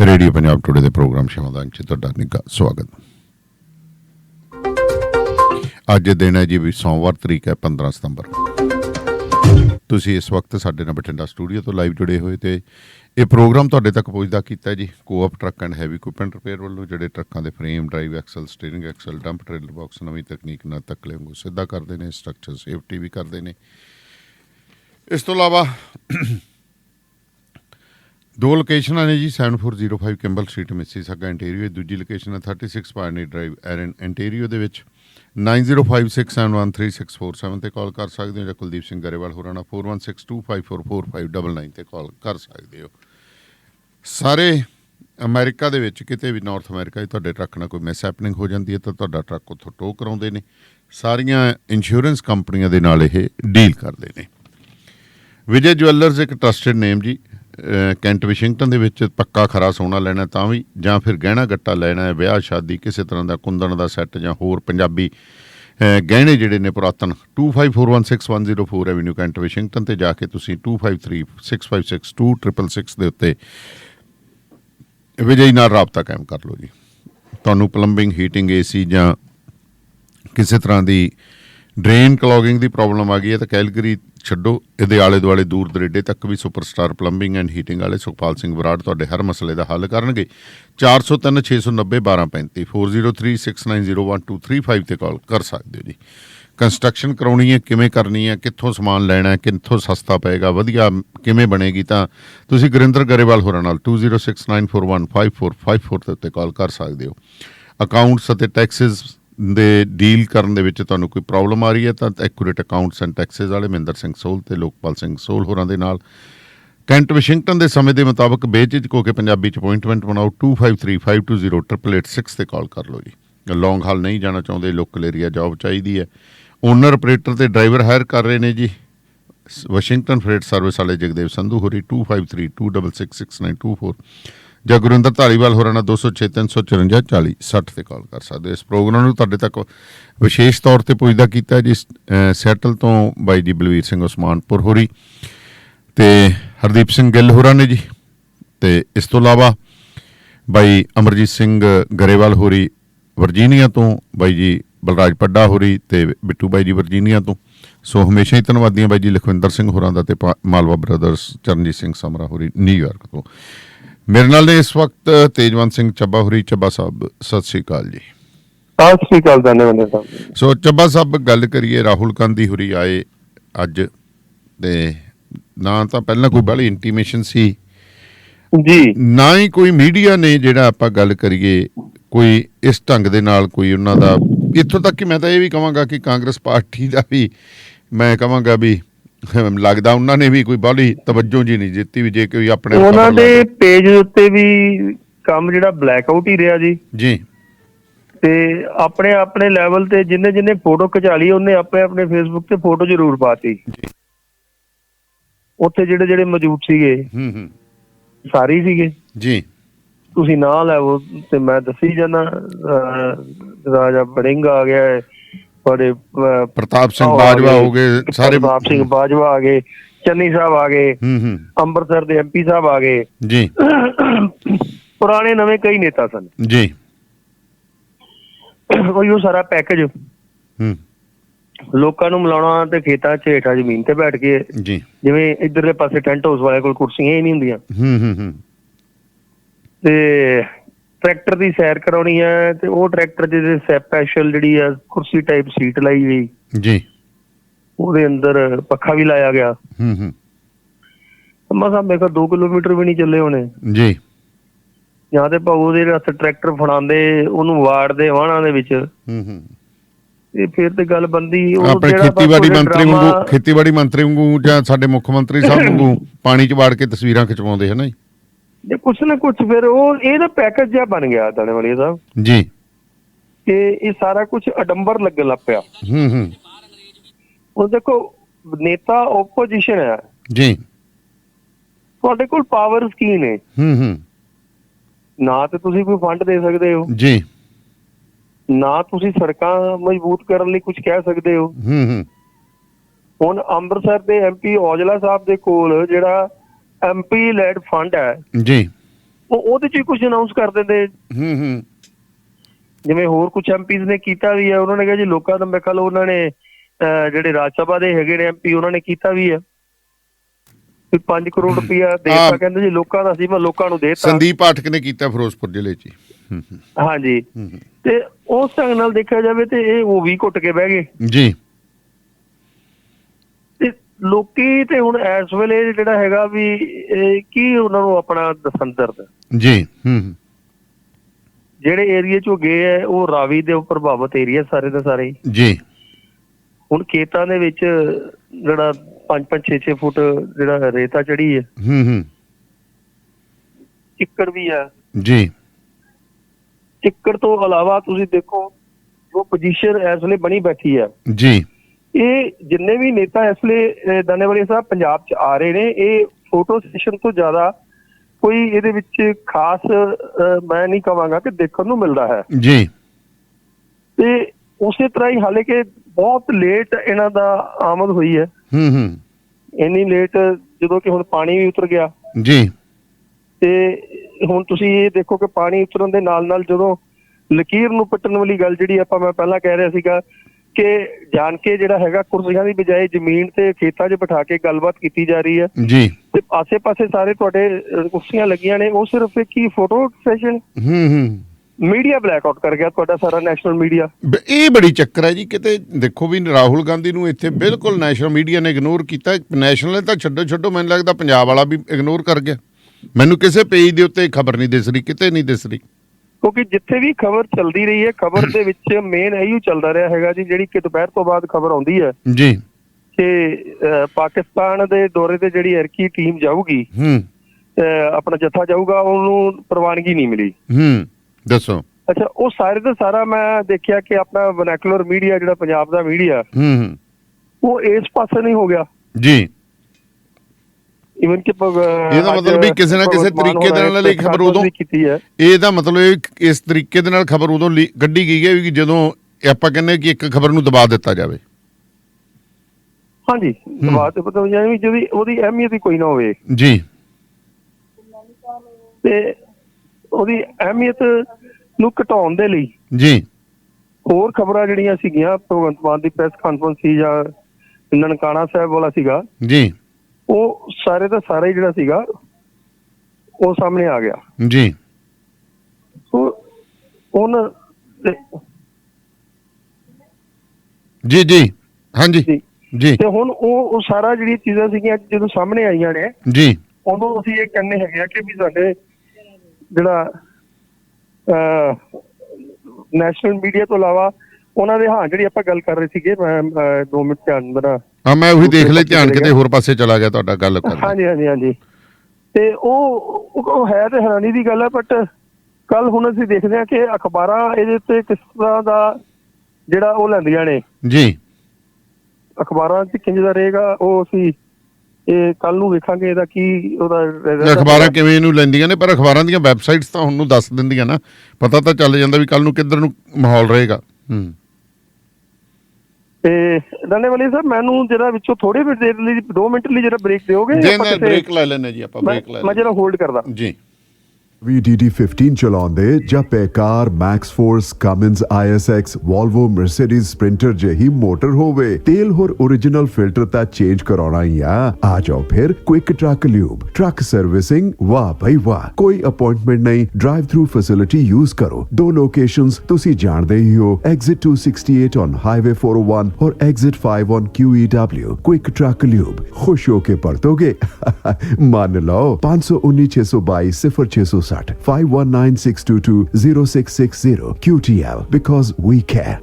Radio Punjab today ਦੇ programme ਸ਼ਮਾਦਾਨ ਚ ਤੁਹਾਡਾ ਨਿੱਘਾ ਸਵਾਗਤ। ਅੱਜ ਦਿਨ ਹੈ ਜੀ ਵੀ ਸੋਮਵਾਰ ਤਰੀਕ ਹੈ 15 ਸਤੰਬਰ। ਤੁਸੀਂ ਇਸ ਵਕਤ ਸਾਡੇ ਨਾਲ ਬਠਿੰਡਾ ਸਟੂਡੀਓ ਤੋਂ ਲਾਈਵ ਜੁੜੇ ਹੋਏ ਤੇ ਇਹ ਪ੍ਰੋਗਰਾਮ ਤੁਹਾਡੇ ਤੱਕ ਪਹੁੰਚਦਾ ਕੀਤਾ ਜੀ। Co-op truck and heavy equipment repair ਵੱਲੋਂ ਜਿਹੜੇ ਟਰੱਕਾਂ ਦੇ frame drive axle steering axle dump trailer box ਨਵੀਂ ਤਕਨੀਕ ਨਾਲ ਤਕਲੇ ਵਾਂਗੂ ਸਿੱਧਾ ਕਰਦੇ ਨੇ ਸਟਰਕਚਰ ਸੇਫਟੀ ਵੀ ਕਰਦੇ ਨੇ। ਇਸ ਤੋਂ ਇਲਾਵਾ ਦੋ ਲੋਕੇਸ਼ਨਾਂ ਨੇ ਜੀ 7405 ਕਿੰਬਲ ਸਟਰੀਟ ਮਿਸੀਸਾਗਾ ਇੰਟੀਰੀਓ, ਦੂਜੀ ਲੋਕੇਸ਼ਨ ਹੈ 36 ਪਾਰਨੀ ਡਰਾਈਵ ਐਰਨ ਇੰਟੀਰੀਓ ਦੇ ਵਿੱਚ 9056713647 ਤੇ ਕਾਲ ਕਰ ਸਕਦੇ ਹੋ ਜਾਂ ਕੁਲਦੀਪ ਸਿੰਘ ਗਰੇਵਾਲ ਹੋਰਾਂ ਨਾਲ 4162544599 ਤੇ ਕਾਲ ਕਰ ਸਕਦੇ ਹੋ। ਸਾਰੇ ਅਮਰੀਕਾ ਦੇ ਵਿੱਚ, ਕਿਤੇ ਵੀ ਨਾਰਥ ਅਮਰੀਕਾ 'ਚ ਤੁਹਾਡੇ ਟਰੱਕ ਨਾਲ ਕੋਈ ਮਿਸ ਹੈਪਨਿੰਗ ਹੋ ਜਾਂਦੀ ਹੈ ਤਾਂ ਤੁਹਾਡਾ ਟਰੱਕ ਉੱਥੋਂ ਟੋ ਕਰਾਉਂਦੇ ਨੇ। ਸਾਰੀਆਂ ਇੰਸ਼ੋਰੈਂਸ ਕੰਪਨੀਆਂ ਦੇ ਨਾਲ ਇਹ ਡੀਲ ਕਰਦੇ ਨੇ। ਵਿਜੇ ਜੁਐਲਰਸ ਇੱਕ ਟਰਸਟਡ ਨੇਮ ਜੀ ਕੈਂਟ ਵਿਸ਼ਿੰਗਟਨ ਦੇ ਵਿੱਚ ਪੱਕਾ ਖਰਾ ਸੋਨਾ ਲੈਣਾ ਤਾਂ ਵੀ ਜਾਂ ਫਿਰ ਗਹਿਣਾ ਗੱਟਾ ਲੈਣਾ ਹੈ, ਵਿਆਹ, ਸ਼ਾਦੀ, ਕਿਸੇ ਤਰ੍ਹਾਂ ਦਾ ਕੁੰਦਨ ਦਾ ਸੈੱਟ ਜਾਂ ਹੋਰ ਪੰਜਾਬੀ ਗਹਿਣੇ ਜਿਹੜੇ ਨੇ ਪੁਰਾਤਨ। 25416104 ਐਵਨਿਊ ਕੈਂਟ ਵਿਸ਼ਿੰਗਟਨ ਤੇ ਜਾ ਕੇ ਤੁਸੀਂ 2536562266 ਦੇ ਉੱਤੇ ਵਿਜੇ ਨਾਲ ਰਾਬਤਾ ਕਾਇਮ ਕਰ ਲਓ ਜੀ। ਤੁਹਾਨੂੰ ਪਲੰਬਿੰਗ ਹੀਟਿੰਗ ਏਸੀ ਜਾਂ ਕਿਸੇ ਤਰ੍ਹਾਂ ਦੀ ਡਰੇਨ ਕਲੌਗਿੰਗ ਦੀ ਪ੍ਰੋਬਲਮ ਆ ਗਈ ਹੈ ਤਾਂ ਕੈਲਗਰੀ ਛੱਡੋ। ਇਹਦੇ ਆਲੇ ਦੁਆਲੇ ਦੂਰ ਦਰੇਡੇ ਤੱਕ ਵੀ ਸੁਪਰਸਟਾਰ ਪਲੰਬਿੰਗ ਐਂਡ ਹੀਟਿੰਗ ਵਾਲੇ ਸੁਖਪਾਲ ਸਿੰਘ ਬਰਾੜ ਤੁਹਾਡੇ ਹਰ ਮਸਲੇ ਦਾ ਹੱਲ ਕਰਨਗੇ। 403 690 1235 4036901235 ਤੇ ਕਾਲ ਕਰ ਸਕਦੇ ਹੋ ਜੀ। ਕੰਸਟਰਕਸ਼ਨ ਕਰਾਉਣੀ ਹੈ, ਕਿਵੇਂ ਕਰਨੀ ਹੈ, ਕਿੱਥੋਂ ਸਮਾਨ ਲੈਣਾ ਹੈ, ਕਿੱਥੋਂ ਸਸਤਾ ਪਏਗਾ, ਵਧੀਆ ਕਿਵੇਂ ਬਣੇਗੀ ਤਾਂ ਤੁਸੀਂ ਗੁਰਿੰਦਰ ਗਰੇਵਾਲ ਹੋਰਾਂ ਨਾਲ 2069415454 ਦੇ ਉੱਤੇ ਕਾਲ ਕਰ ਸਕਦੇ ਹੋ। ਅਕਾਊਂਟਸ ਅਤੇ ਟੈਕਸਸ ਦੇ ਡੀਲ ਕਰਨ ਦੇ ਵਿੱਚ ਤੁਹਾਨੂੰ ਕੋਈ ਪ੍ਰੋਬਲਮ ਆ ਰਹੀ ਹੈ, ਤਾਂ ਐਕੂਰੇਟ ਅਕਾਊਂਟਸ ਐਂਡ ਟੈਕਸਸ ਵਾਲੇ ਮਹਿੰਦਰ ਸਿੰਘ ਸੋਲ ਤੇ ਲੋਕਪਾਲ ਸਿੰਘ ਸੋਲ ਹੋਰਾਂ ਦੇ ਨਾਲ। ਕੈਂਟ ਵਾਸ਼ਿੰਗਟਨ ਦੇ ਸਮੇਂ ਦੇ ਮੁਤਾਬਕ ਬੇਝਿਜਕ ਹੋ ਕੇ ਪੰਜਾਬੀ ਚ ਅਪਾਇੰਟਮੈਂਟ ਬਣਾਓ 2535208886 ਤੇ ਕਾਲ ਕਰ ਲਓ ਜੀ। ਲੌਂਗ ਹਾਲ ਨਹੀਂ ਜਾਣਾ ਚਾਹੁੰਦੇ ਲੋਕਲ ਏਰੀਆ ਜੌਬ ਚਾਹੀਦੀ ਹੈ। ਓਨਰ ਆਪਰੇਟਰ ਤੇ ਡਰਾਈਵਰ ਹਾਇਰ ਕਰ ਰਹੇ ਨੇ ਜੀ। ਵਾਸ਼ਿੰਗਟਨ ਫਰੇਟ ਸਰਵਿਸ ਵਾਲੇ ਜਗਦੇਵ ਸੰਧੂ ਹੋਰੀ 2532666924 ਜਾਂ ਗੁਰਿੰਦਰ ਧਾਲੀਵਾਲ ਹੋਰਾਂ ਨਾਲ 206 60 ਤੇ ਕਾਲ ਕਰ ਸਕਦੇ ਹੋ। ਇਸ ਪ੍ਰੋਗਰਾਮ ਨੂੰ ਤੁਹਾਡੇ ਤੱਕ ਵਿਸ਼ੇਸ਼ ਤੌਰ ਤੇ ਪੁੱਜਦਾ ਕੀਤਾ ਹੈ ਜੀ ਸੈਟਲ ਤੋਂ ਬਾਈ ਜੀ ਬਲਵੀਰ ਸਿੰਘ ਉਸਮਾਨਪੁਰ ਹੋਰੀ ਤੇ ਹਰਦੀਪ ਸਿੰਘ ਗਿੱਲ ਹੋਰਾਂ ਨੇ ਜੀ। ਤੇ ਇਸ ਤੋਂ ਇਲਾਵਾ ਬਾਈ ਅਮਰਜੀਤ ਸਿੰਘ ਗਰੇਵਾਲ ਹੋਰੀ ਵਰਜੀਨੀਆ ਤੋਂ, ਬਾਈ ਜੀ ਬਲਰਾਜ ਪੱਡਾ ਹੋਰੀ ਤੇ ਬਿੱਟੂ ਬਾਈ ਜੀ ਵਰਜੀਨੀਆ ਤੋਂ। ਸੋ ਹਮੇਸ਼ਾ ਹੀ ਧੰਨਵਾਦੀਆਂ ਬਾਈ ਜੀ ਲਖਵਿੰਦਰ ਸਿੰਘ ਹੋਰਾਂ ਦਾ ਤੇ ਪਾ- ਮਾਲਵਾ ਬ੍ਰਦਰਸ ਚਰਨਜੀਤ ਸਿੰਘ ਸਮਰਾ ਹੋਰੀ ਨਿਊਯਾਰਕ ਤੋਂ। ਮੇਰੇ ਨਾਲ ਨੇ ਇਸ ਵਕਤ ਤੇਜਵੰਤ ਸਿੰਘ ਚੱਬਾ ਹੋਰੀ ਚੱਬਾ ਸਾਹਿਬ ਸਤਿ ਸ੍ਰੀ ਅਕਾਲ ਜੀ। ਸਤਿ ਸ੍ਰੀ ਅਕਾਲ ਧੰਨਵਾਦ ਸਾਹਿਬ ਸੋ ਚੱਬਾ ਸਾਹਿਬ ਗੱਲ ਕਰੀਏ ਰਾਹੁਲ ਗਾਂਧੀ ਹੋਰੀ ਆਏ ਅੱਜ ਤੇ ਨਾ ਤਾਂ ਪਹਿਲਾਂ ਕੋਈ ਬੜੀ ਇੰਟੀਮੇਸ਼ਨ ਸੀ। ਜੀ। ਨਾ ਹੀ ਕੋਈ ਮੀਡੀਆ ਨੇ ਜਿਹੜਾ ਆਪਾਂ ਗੱਲ ਕਰੀਏ ਕੋਈ ਇਸ ਢੰਗ ਦੇ ਨਾਲ ਕੋਈ ਉਹਨਾਂ ਦਾ ਇੱਥੋਂ ਤੱਕ ਕਿ ਮੈਂ ਤਾਂ ਇਹ ਵੀ ਕਹਾਂਗਾ ਕਿ ਕਾਂਗਰਸ ਪਾਰਟੀ ਦਾ ਵੀ ਮੈਂ ਕਹਾਂਗਾ ਵੀ ਲੱਗਦਾ ਉਹਨਾਂ ਨੇ ਵੀ ਕੋਈ ਬਾਹਲੀ ਤਵੱਜੋ ਜੀ ਨਹੀਂ ਦਿੱਤੀ ਵੀ ਜੇ ਕੋਈ ਆਪਣੇ ਆਪ ਉਹਨਾਂ ਦੇ ਪੇਜ ਉੱਤੇ ਵੀ ਕੰਮ ਜਿਹੜਾ ਬਲੈਕ ਆਊਟ ਹੀ ਰਿਹਾ ਜੀ। ਜੀ। ਤੇ ਆਪਣੇ ਆਪਣੇ ਲੈਵਲ ਤੇ ਜਿੰਨੇ ਜਿੰਨੇ ਫੋਟੋ ਖਿਚਾ ਲਈ ਉਹਨੇ ਆਪਣੇ ਆਪਣੇ ਫੇਸਬੁੱਕ ਤੇ ਫੋਟੋ ਜ਼ਰੂਰ ਪਾਤੀ ਉੱਥੇ ਜਿਹੜੇ ਜਿਹੜੇ ਮੌਜੂਦ ਸੀਗੇ ਹੂੰ ਹੂੰ। ਸਾਰੇ ਸੀਗੇ। ਜੀ। ਤੁਸੀਂ ਨਾਂ ਲੈਵੋ ਤੇ ਮੈਂ ਦੱਸੀ ਜਾਣਾ ਰਾਜਾ ਬੜਿੰਗ ਆ ਗਿਆ ਹੈ। ਬੜੇ ਪ੍ਰਤਾਪ ਸਿੰਘ ਬਾਜਵਾ ਹੋ ਗਏ ਸਾਰੇ ਪ੍ਰਤਾਪ ਸਿੰਘ ਬਾਜਵਾ ਆ ਗਏ ਚੰਨੀ ਸਾਹਿਬ ਆ ਗਏ ਹੂੰ ਹੂੰ। ਅੰਮ੍ਰਿਤਸਰ ਦੇ ਐਮਪੀ ਸਾਹਿਬ ਆ ਗਏ। ਜੀ। ਪੁਰਾਣੇ ਨਵੇਂ ਕਈ ਨੇਤਾ ਸਨ। ਜੀ। ਉਹੀ ਉਹ ਸਾਰਾ ਪੈਕੇਜ ਹੂੰ। ਲੋਕਾਂ ਨੂੰ ਮਿਲਾਉਣਾ ਤੇ ਖੇਤਾਂ 'ਚ ਹੇਠਾਂ ਜ਼ਮੀਨ ਤੇ ਬੈਠ ਕੇ। ਜੀ। ਜਿਵੇਂ ਇਧਰਲੇ ਪਾਸੇ ਟੈਂਟ ਹਾਊਸ ਵਾਲੇ ਕੋਲ ਕੁਰਸੀਆਂ ਹੀ ਨਹੀਂ ਹੁੰਦੀਆਂ। ਹੂੰ ਹੂੰ ਹੂੰ। ਤੇ ਟਰੈਕਟਰ ਦੀ ਸੈਰ ਕਰਾਉਣੀ ਹੈ ਤੇ ਉਹ ਟਰੈਕਟਰ ਜਿਹਦੇ ਸਪੈਸ਼ਲ ਜਿਹੜੀ ਆ ਕੁਰਸੀ ਟਾਈਪ ਸੀਟ ਲਾਈ ਗਈ ਜੀ। ਉਹਦੇ ਅੰਦਰ ਪੱਖਾ ਵੀ ਲਾਇਆ ਗਿਆ। ਹੂੰ ਹੂੰ। ਮਸਾ ਮੇਰੇ ਕੋਲ 2 ਕਿਲੋਮੀਟਰ ਵੀ ਨਹੀਂ ਚੱਲੇ ਹੋਣੇ। ਜੀ। ਜਾਂ ਤੇ ਭਾਊ ਉਹਦੇ ਹੱਥ ਟਰੈਕਟਰ ਫੜਾਉਂਦੇ ਉਹਨੂੰ ਵਾੜਦੇ ਵਾਹਣਾਂ ਦੇ ਵਿੱਚ। ਹੂੰ ਹੂੰ। ਤੇ ਫਿਰ ਤੇ ਗੱਲ ਬੰਦੀ ਉਹ ਜਿਹੜਾ ਖੇਤੀਬਾੜੀ ਮੰਤਰੀ ਵਾਂਗੂ ਖੇਤੀਬਾੜੀ ਮੰਤਰੀ ਵਾਂਗੂ ਜਾਂ ਸਾਡੇ ਮੁੱਖ ਮੰਤਰੀ ਸਾਹਿਬ ਵਾਂਗੂ ਪਾਣੀ 'ਚ ਵਾੜ ਕੇ ਤਸਵੀਰਾਂ ਖਿਚਵਾਉਂਦੇ ਹਨ ਜੀ? ਜੇ ਕੁਛ ਨਾ ਕੁਛ ਫਿਰ ਉਹ ਇਹਦਾ ਪੈਕੇਜ ਜਿਹਾ ਬਣ ਗਿਆ ਦਾਣੇ ਵਾਲੀ ਸਾਹਿਬ ਜੀ। ਕਿ ਇਹ ਸਾਰਾ ਕੁਝ ਅਡੰਬਰ ਲੱਗਣ ਲੱਗ ਪਿਆ। ਹੂੰ ਹੂੰ। ਉਹ ਦੇਖੋ ਨੇਤਾ ਆਪੋਜੀਸ਼ਨ ਹੈ। ਜੀ। ਤੁਹਾਡੇ ਕੋਲ ਪਾਵਰਸ ਕੀ ਨੇ? ਹੂੰ ਹੂੰ। ਨਾ ਤੇ ਤੁਸੀਂ ਕੋਈ ਫੰਡ ਦੇ ਸਕਦੇ ਹੋ। ਜੀ। ਨਾ ਤੁਸੀਂ ਸੜਕਾਂ ਮਜ਼ਬੂਤ ਕਰਨ ਲਈ ਕੁਝ ਕਹਿ ਸਕਦੇ ਹੋ। ਹੂੰ ਹੂੰ। ਹੁਣ ਅੰਮ੍ਰਿਤਸਰ ਦੇ ਐਮਪੀ ਔਜਲਾ ਸਾਹਿਬ ਦੇ ਕੋਲ ਜਿਹੜਾ ਐਮਪੀ ਲੈਡ ਫੰਡ ਹੈ। ਜੀ। ਉਹ ਉਹਦੇ ਚ ਕੁਝ ਅਨਾਉਂਸ ਕਰ ਦਿੰਦੇ। ਹੂੰ ਹੂੰ। ਜਿਵੇਂ ਹੋਰ ਕੁਝ ਐਮਪੀਜ਼ ਨੇ ਕੀਤਾ ਵੀ ਹੈ ਉਹਨਾਂ ਨੇ ਕਿਹਾ ਜੀ ਲੋਕਾਂ ਦਾ ਮੈਂ ਕੱਲ ਉਹਨਾਂ ਨੇ ਜਿਹੜੇ ਰਾਜ ਸਭਾ ਦੇ ਹੈਗੇ ਨੇ ਐਮਪੀ ਉਹਨਾਂ ਨੇ ਕੀਤਾ ਵੀ ਹੈ। ਵੀ 5 ਕਰੋੜ ਰੁਪਇਆ। ਦੇਤਾ ਕਹਿੰਦੇ ਜੀ ਲੋਕਾਂ ਦਾ ਸੀ ਮੈਂ ਲੋਕਾਂ ਨੂੰ ਦੇਤਾ। ਸੰਦੀਪ ਪਾਠਕ ਨੇ ਕੀਤਾ ਫਿਰੋਜ਼ਪੁਰ ਜ਼ਿਲ੍ਹੇ 'ਚ ਹੀ। ਹੂੰ ਹੂੰ, ਹਾਂਜੀ। ਤੇ ਉਸ ਢੰਗ ਨਾਲ ਦੇਖਿਆ ਜਾਵੇ ਤੇ ਇਹ ਉਹ ਵੀ ਘੁੱਟ ਕੇ ਬਹਿ ਗਏ। ਜੀ। ਲੋਕੀ ਤੇ ਹੁਣ ਇਸ ਵੇਲੇ ਜਿਹੜਾ ਹੈਗਾ ਵੀ ਕੀ ਉਹਨਾਂ ਨੂੰ ਆਪਣਾ ਦਸਨ ਦਰਦ ਜੀ ਹੂੰ ਹੂੰ, ਜਿਹੜੇ ਏਰੀਏ ਚੋਂ ਗਏ ਹੈ ਉਹ ਰਾਵੀ ਦੇ ਉੱਪਰ ਪ੍ਰਭਾਵਿਤ ਏਰੀਆ ਸਾਰੇ ਦੇ ਸਾਰੇ। ਜੀ। ਹੁਣ ਖੇਤਾਂ ਦੇ ਵਿੱਚ ਜਿਹੜਾ 5-5 6-6 ਫੁੱਟ ਜਿਹੜਾ ਰੇਤਾ ਚੜੀ ਹੈ। ਹੂੰ ਹੂੰ। ਚਿੱਕੜ ਵੀ ਹੈ। ਜੀ। ਚਿੱਕੜ ਤੋਂ ਇਲਾਵਾ ਤੁਸੀਂ ਦੇਖੋ ਜੋ ਪੋਜੀਸ਼ਨ ਇਸ ਵੇਲੇ ਬਣੀ ਬੈਠੀ ਹੈ। ਜੀ। ਇਹ ਜਿੰਨੇ ਵੀ ਨੇਤਾ ਇਸ ਅਹ, ਦਾਨੇਵਾਲੀ ਸਾਹਿਬ ਪੰਜਾਬ 'ਚ ਆ ਰਹੇ ਨੇ ਇਹ ਫੋਟੋ ਸੈਸ਼ਨ ਤੋਂ ਜ਼ਿਆਦਾ ਕੋਈ ਇਹਦੇ ਵਿੱਚ ਖਾਸ ਮੈਂ ਨਹੀਂ ਕਹਾਂਗਾ ਕਿ ਦੇਖਣ ਨੂੰ ਮਿਲਦਾ ਹੈ। ਜੀ। ਤੇ ਉਸੇ ਤਰ੍ਹਾਂ ਹੀ ਹਾਲੇ ਕਿ ਬਹੁਤ ਲੇਟ ਇਹਨਾਂ ਦਾ ਆਮਦ ਹੋਈ ਹੈ। ਹੂੰ ਹੂੰ। ਇੰਨੀ ਲੇਟ ਜਦੋਂ ਕਿ ਹੁਣ ਪਾਣੀ ਵੀ ਉਤਰ ਗਿਆ। ਜੀ। ਤੇ ਹੁਣ ਤੁਸੀਂ ਇਹ ਦੇਖੋ ਕਿ ਪਾਣੀ ਉਤਰਨ ਦੇ ਨਾਲ ਨਾਲ ਜਦੋਂ ਲਕੀਰ ਨੂੰ ਪੱਟਣ ਵਾਲੀ ਗੱਲ ਜਿਹੜੀ ਆਪਾਂ ਮੈਂ ਪਹਿਲਾਂ ਕਹਿ ਰਿਹਾ ਸੀਗਾ ਕਿ ਜਾਣ ਕੇ ਜਿਹੜਾ ਹੈਗਾ ਕੁਰਸੀਆਂ ਦੀ ਬਜਾਏ ਜ਼ਮੀਨ ਤੇ ਖੇਤਾਂ 'ਚ ਬਿਠਾ ਕੇ ਗੱਲਬਾਤ ਕੀਤੀ ਜਾ ਰਹੀ ਹੈ। ਜੀ। ਤੇ ਆਸੇ-ਪਾਸੇ ਸਾਰੇ ਤੁਹਾਡੇ ਕੁਰਸੀਆਂ ਲੱਗੀਆਂ ਨੇ। ਉਹ ਸਿਰਫ ਇੱਕ ਹੀ ਫੋਟੋ ਸੈਸ਼ਨ ਹੂੰ ਹੂੰ। ਮੀਡੀਆ ਬਲੈਕਆਊਟ ਕਰ ਗਿਆ ਤੁਹਾਡਾ ਸਾਰਾ ਨੈਸ਼ਨਲ ਮੀਡੀਆ ਇਹ ਬੜੀ ਚੱਕਰ ਹੈ ਜੀ ਕਿਤੇ ਦੇਖੋ ਵੀ ਰਾਹੁਲ ਗਾਂਧੀ ਨੂੰ ਇੱਥੇ ਬਿਲਕੁਲ ਨੈਸ਼ਨਲ ਮੀਡੀਆ ਨੇ ਇਗਨੋਰ ਕੀਤਾ। ਨੈਸ਼ਨਲ ਤਾਂ ਛੱਡੋ ਛੱਡੋ ਮੈਨੂੰ ਲੱਗਦਾ ਪੰਜਾਬ ਵਾਲਾ ਵੀ ਇਗਨੋਰ ਕਰ ਗਿਆ। ਮੈਨੂੰ ਕਿਸੇ ਪੇਜ ਦੇ ਉੱਤੇ ਖਬਰ ਨਹੀਂ ਦਿਸ ਰਹੀ ਕਿਤੇ ਨਹੀਂ ਦਿਸ ਰਹੀ। ਕਿਉਂਕਿ ਜਿੱਥੇ ਵੀ ਖਬਰ ਚੱਲਦੀ ਰਹੀ ਹੈ ਖਬਰ ਦੇ ਵਿੱਚ ਮੇਨ ਇਹੀ ਚੱਲਦਾ ਰਿਹਾ ਹੈਗਾ ਜੀ ਜਿਹੜੀ ਕਿ ਦੁਪਹਿਰ ਤੋਂ ਬਾਅਦ ਖਬਰ ਆਉਂਦੀ ਹੈ। ਜੀ। ਕਿ ਪਾਕਿਸਤਾਨ ਦੇ ਦੌਰੇ ਤੇ ਜਿਹੜੀ ਅਰਕੀ ਟੀਮ ਜਾਊਗੀ ਹੂੰ। ਆਪਣਾ ਜੱਥਾ ਜਾਊਗਾ ਉਹਨੂੰ ਪ੍ਰਵਾਨਗੀ ਨਹੀਂ ਮਿਲੀ। ਹੂੰ ਦੱਸੋ। ਅੱਛਾ ਉਹ ਸਾਰੇ ਦਾ ਸਾਰਾ ਮੈਂ ਦੇਖਿਆ ਕਿ ਆਪਣਾ ਵਰਨੈਕੂਲਰ ਮੀਡੀਆ ਜਿਹੜਾ ਪੰਜਾਬ ਦਾ ਮੀਡੀਆ ਹੂੰ ਹੂੰ। ਉਹ ਇਸ ਪਾਸੇ ਨਹੀਂ ਹੋ ਗਿਆ। ਜੀ। ਇਵਨ ਕਿ ਇਹਦਾ ਮਤਲਬ ਵੀ ਕਿਸੇ ਨਾ ਕਿਸੇ ਤਰੀਕੇ ਦੇ ਨਾਲ ਇਹ ਖਬਰ ਉਦੋਂ- ਇਹਦਾ ਮਤਲਬ ਇਹ ਇਸ ਤਰੀਕੇ ਦੇ ਨਾਲ ਖਬਰ ਉਦੋਂ ਕੱਢੀ ਗਈ ਹੈ ਵੀ ਜਦੋਂ ਆਪਾਂ ਕਹਿੰਦੇ ਕਿ ਇੱਕ ਖਬਰ ਨੂੰ ਦਬਾ ਦਿੱਤਾ ਜਾਵੇ। ਹਾਂਜੀ ਬਾਤ ਤੇ ਪਤਾ ਜਿਹਦੀ ਉਹਦੀ ਅਹਿਮੀਅਤ ਹੀ ਕੋਈ ਨਾ ਹੋਵੇ। ਜੀ। ਤੇ ਉਹਦੀ ਅਹਿਮੀਅਤ ਨੂੰ ਘਟਾਉਣ ਦੇ ਲਈ ਜੀ। ਹੋਰ ਖਬਰਾਂ ਜਿਹੜੀਆਂ ਸੀਗੀਆਂ ਭਗਵੰਤ ਮਾਨ ਦੀ ਪ੍ਰੈਸ ਕਾਨਫਰੰਸ ਸੀ ਜਾਂ ਨਨਕਾਣਾ ਸਾਹਿਬ ਵਾਲਾ ਸੀਗਾ। ਜੀ। ਉਹ ਸਾਰੇ ਦਾ ਸਾਰਾ ਹੀ ਜਿਹੜਾ ਸੀਗਾ ਉਹ ਸਾਹਮਣੇ ਆ ਗਿਆ। ਜੀ। ਸੋ ਉਹਨਾਂ ਜੀ ਜੀ। ਹਾਂਜੀ। ਜੀ। ਤੇ ਹੁਣ ਉਹ ਉਹ ਸਾਰਾ ਜਿਹੜੀਆਂ ਚੀਜ਼ਾਂ ਸੀਗੀਆਂ ਜਦੋਂ ਸਾਹਮਣੇ ਆਈਆਂ ਨੇ ਜੀ। ਉਦੋਂ ਅਸੀਂ ਇਹ ਕਹਿੰਦੇ ਹੈਗੇ ਆ ਕਿ ਵੀ ਸਾਡੇ ਜਿਹੜਾ ਨੈਸ਼ਨਲ ਮੀਡੀਆ ਤੋਂ ਇਲਾਵਾ ਉਹਨਾਂ ਦੇ ਹਾਂ ਜਿਹੜੀ ਆਪਾਂ ਗੱਲ ਕਰ ਰਹੇ ਸੀਗੇ ਮੈਂ 2 ਮਿੰਟ ਧਿਆਨ ਮੇਰਾ ਹਾਂ ਮੈਂ ਉਹੀ ਦੇਖ ਲਈ ਧਿਆਨ ਕਿਤੇ ਹੋਰ ਪਾਸੇ ਚਲਾ ਗਿਆ ਤੁਹਾਡਾ ਗੱਲ ਕਰ ਹਾਂਜੀ ਹਾਂਜੀ ਹਾਂਜੀ। ਤੇ ਉਹ ਉਹ ਹੈ ਤੇ ਹੈਰਾਨੀ ਦੀ ਗੱਲ ਹੈ ਬਟ ਕੱਲ ਹੁਣ ਅਸੀਂ ਦੇਖਦੇ ਹਾਂ ਕਿ ਅਖਬਾਰਾਂ ਇਹਦੇ ਉੱਤੇ ਕਿਸ ਤਰ੍ਹਾਂ ਦਾ ਜਿਹੜਾ ਉਹ ਲੈਂਦੀਆਂ ਨੇ। ਜੀ। ਅਖਬਾਰਾਂ 'ਚ ਕਿੰਜ ਦਾ ਰਹੇਗਾ ਉਹ ਅਸੀਂ ਇਹ ਕੱਲ ਨੂੰ ਵੇਖਾਂਗੇ ਇਹਦਾ ਕੀ ਉਹਦਾ ਅਖਬਾਰਾਂ ਕਿਵੇਂ ਇਹਨੂੰ ਲੈਂਦੀਆਂ ਨੇ ਪਰ ਅਖਬਾਰਾਂ ਦੀਆਂ ਵੈਬਸਾਈਟਸ ਤਾਂ ਹੁਣ ਨੂੰ ਦੱਸ ਦਿੰਦੀਆਂ ਨਾ। ਪਤਾ ਤਾਂ ਚੱਲ ਜਾਂਦਾ ਵੀ ਕੱਲ ਨੂੰ ਕਿੱਧਰ ਨੂੰ ਮਾਹੌਲ ਰਹੇਗਾ। ਹੂੰ। ਤੇ ਦੰਨੇ ਵਾਲੀ ਸਾਹਿਬ ਮੈਨੂੰ ਜਿਹੜਾ ਵਿੱਚੋਂ ਥੋੜੇ ਮਿੰਟ ਦੇਰ ਲਈ 2 ਮਿੰਟ ਲਈ ਜਿਹੜਾ ਬ੍ਰੇਕ ਦਿਓਗੇ? ਜੇ ਆਪਾਂ ਨਾ ਕਿਤੇ- ਬ੍ਰੇਕ ਲੈ ਲੈਣੇ ਜੀ ਆਪਾਂ ਮੈਂ ਬ੍ਰੇਕ ਲੈ ਮੈਂ ਜਿਹੜਾ ਹੋਲਡ ਕਰਦਾ। ਜੀ। VDD 15 ਚਲਾਉਂਦੇ ਜਾਂ ਬੇਕਾਰ max force Cummins ISX Volvo Mercedes Sprinter ਜਿਹੀ ਮੋਟਰ ਹੋਵੇ ਤੇਲ ਹੋਰ origignal ਫਿਲਟਰ ਤਾਂ ਚੇਂਜ ਕਰਾਉਣਾ ਹੀ ਆ ਆ ਜਾਓ ਫਿਰ quick truck lube truck servicing ਵਾਹ ਭਾਈ ਵਾਹ ਕੋਈ ਅਪਾਇੰਟਮੈਂਟ ਨਹੀਂ ਡਰਾਈਵ ਥਰੂ ਫੈਸਿਲਿਟੀ ਯੂਜ਼ ਕਰੋ ਦੋ ਲੋਕੇਸ਼ਨਸ ਤੁਸੀਂ ਜਾਣਦੇ ਹੀ ਹੋ exit 268 on highway 401 or exit 5 on QEW quick truck lube ਖੁਸ਼ ਹੋ ਕੇ ਪਰਤੋਗੇ ਮੰਨ ਲਓ 519 622 0660 519 0660 QTL because we care.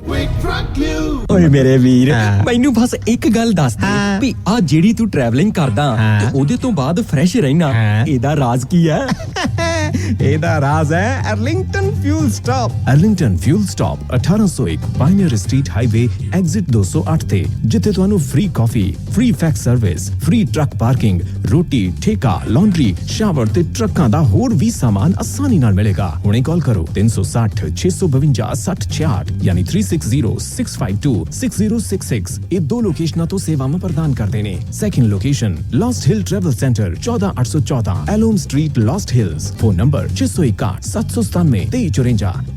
ਓਏ ਮੇਰੇ ਵੀਰ ਮੈਨੂੰ ਬਸ ਇੱਕ ਗੱਲ ਦੱਸ ਦੇ ਵੀ ਆ ਜਿਹੜੀ ਤੂੰ ਟਰੈਵਲਿੰਗ ਕਰਦਾ ਤੇ ਉਹਦੇ ਤੋਂ ਬਾਅਦ ਫਰੈਸ਼ ਰਹਿਣਾ ਇਹਦਾ ਰਾਜ਼ ਕੀ ਹੈ ਇਹਦਾ ਰਾਜ਼ ਹੈ Arlington fuel stop. Arlington fuel stop 1801 pioneer street highway, exit 208 ਤੇ, ਜਿੱਥੇ ਤੁਹਾਨੂੰ free coffee free fax service free truck parking roti, ਠੇਕਾ ਲਾਂਡਰੀ ਸ਼ਾਵਰ ਤੇ ਟਰੱਕਾਂ ਦਾ ਹੋਰ ਵੀ ਸਾਮਾਨ ਆਸਾਨੀ ਨਾਲ ਮਿਲੇਗਾ। ਹੁਣੇ ਕਾਲ ਕਰੋ 360 652 6066 ਯਾਨੀ 3606526066 ਇਹ ਦੋ ਲੋਕੇਸ਼ਨਾਂ ਤੋਂ ਸੇਵਾਵਾਂ ਪ੍ਰਦਾਨ ਕਰਦੇ ਨੇ। Second location Lost Hill travel centre 14814 Alom street Lost Hills phone phone number 661 797 2354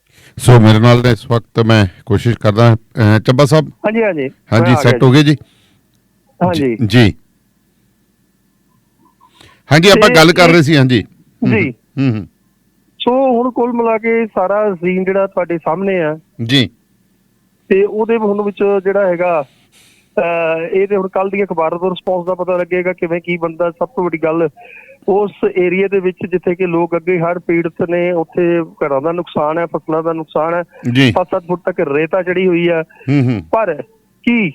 ਸੋ ਮੇਰੇ ਨਾਲ ਇਸ ਵਕਤ ਮੈਂ ਕੋਸ਼ਿਸ਼ ਕਰਦਾ ਅਹ, ਚੱਬਾ ਸਾਹਿਬ? ਹਾਂਜੀ ਹਾਂਜੀ। ਹਾਂਜੀ ਮੈਂ ਆ ਸੈੱਟ ਗਿਆ ਹੋ ਗਏ ਜੀ। ਹਾਂਜੀ। ਜੀ ਹਾਂਜੀ ਆਪਾਂ ਤੇ ਗੱਲ ਕਰ ਰਹੇ ਸੀ ਹਾਂਜੀ। ਜੀ। ਹੂੰ ਹੂੰ ਸੋ ਹੁਣ ਕੁੱਲ ਮਿਲਾ ਕੇ ਸਾਰਾ ਸੀਨ ਜਿਹੜਾ ਤੁਹਾਡੇ ਸਾਹਮਣੇ ਆ ਜੀ। ਤੇ ਉਹਦੇ ਹੁਣ ਵਿੱਚ ਜਿਹੜਾ ਹੈਗਾ ਅਹ ਇਹ ਤੇ ਹੁਣ ਕੱਲ ਦੀ ਅਖਬਾਰ ਤੋਂ ਰਿਸਪੌਂਸ ਦਾ ਪਤਾ ਲੱਗੇਗਾ ਕਿਵੇਂ ਕੀ ਬੰਦਾ ਸਭ ਤੋਂ ਵੱਡੀ ਗੱਲ ਉਸ ਏਰੀਆ ਦੇ ਵਿੱਚ ਜਿੱਥੇ ਕਿ ਲੋਕ ਅੱਗੇ ਹੜ ਪੀੜਤ ਨੇ ਉੱਥੇ ਘਰਾਂ ਦਾ ਨੁਕਸਾਨ ਹੈ ਫਸਲਾਂ ਦਾ ਨੁਕਸਾਨ ਹੈ। ਜੀ। 7-7 ਫੁੱਟ ਤੱਕ ਰੇਤਾ ਚੜੀ ਹੋਈ ਹੂੰ। ਪਰ ਕੀ?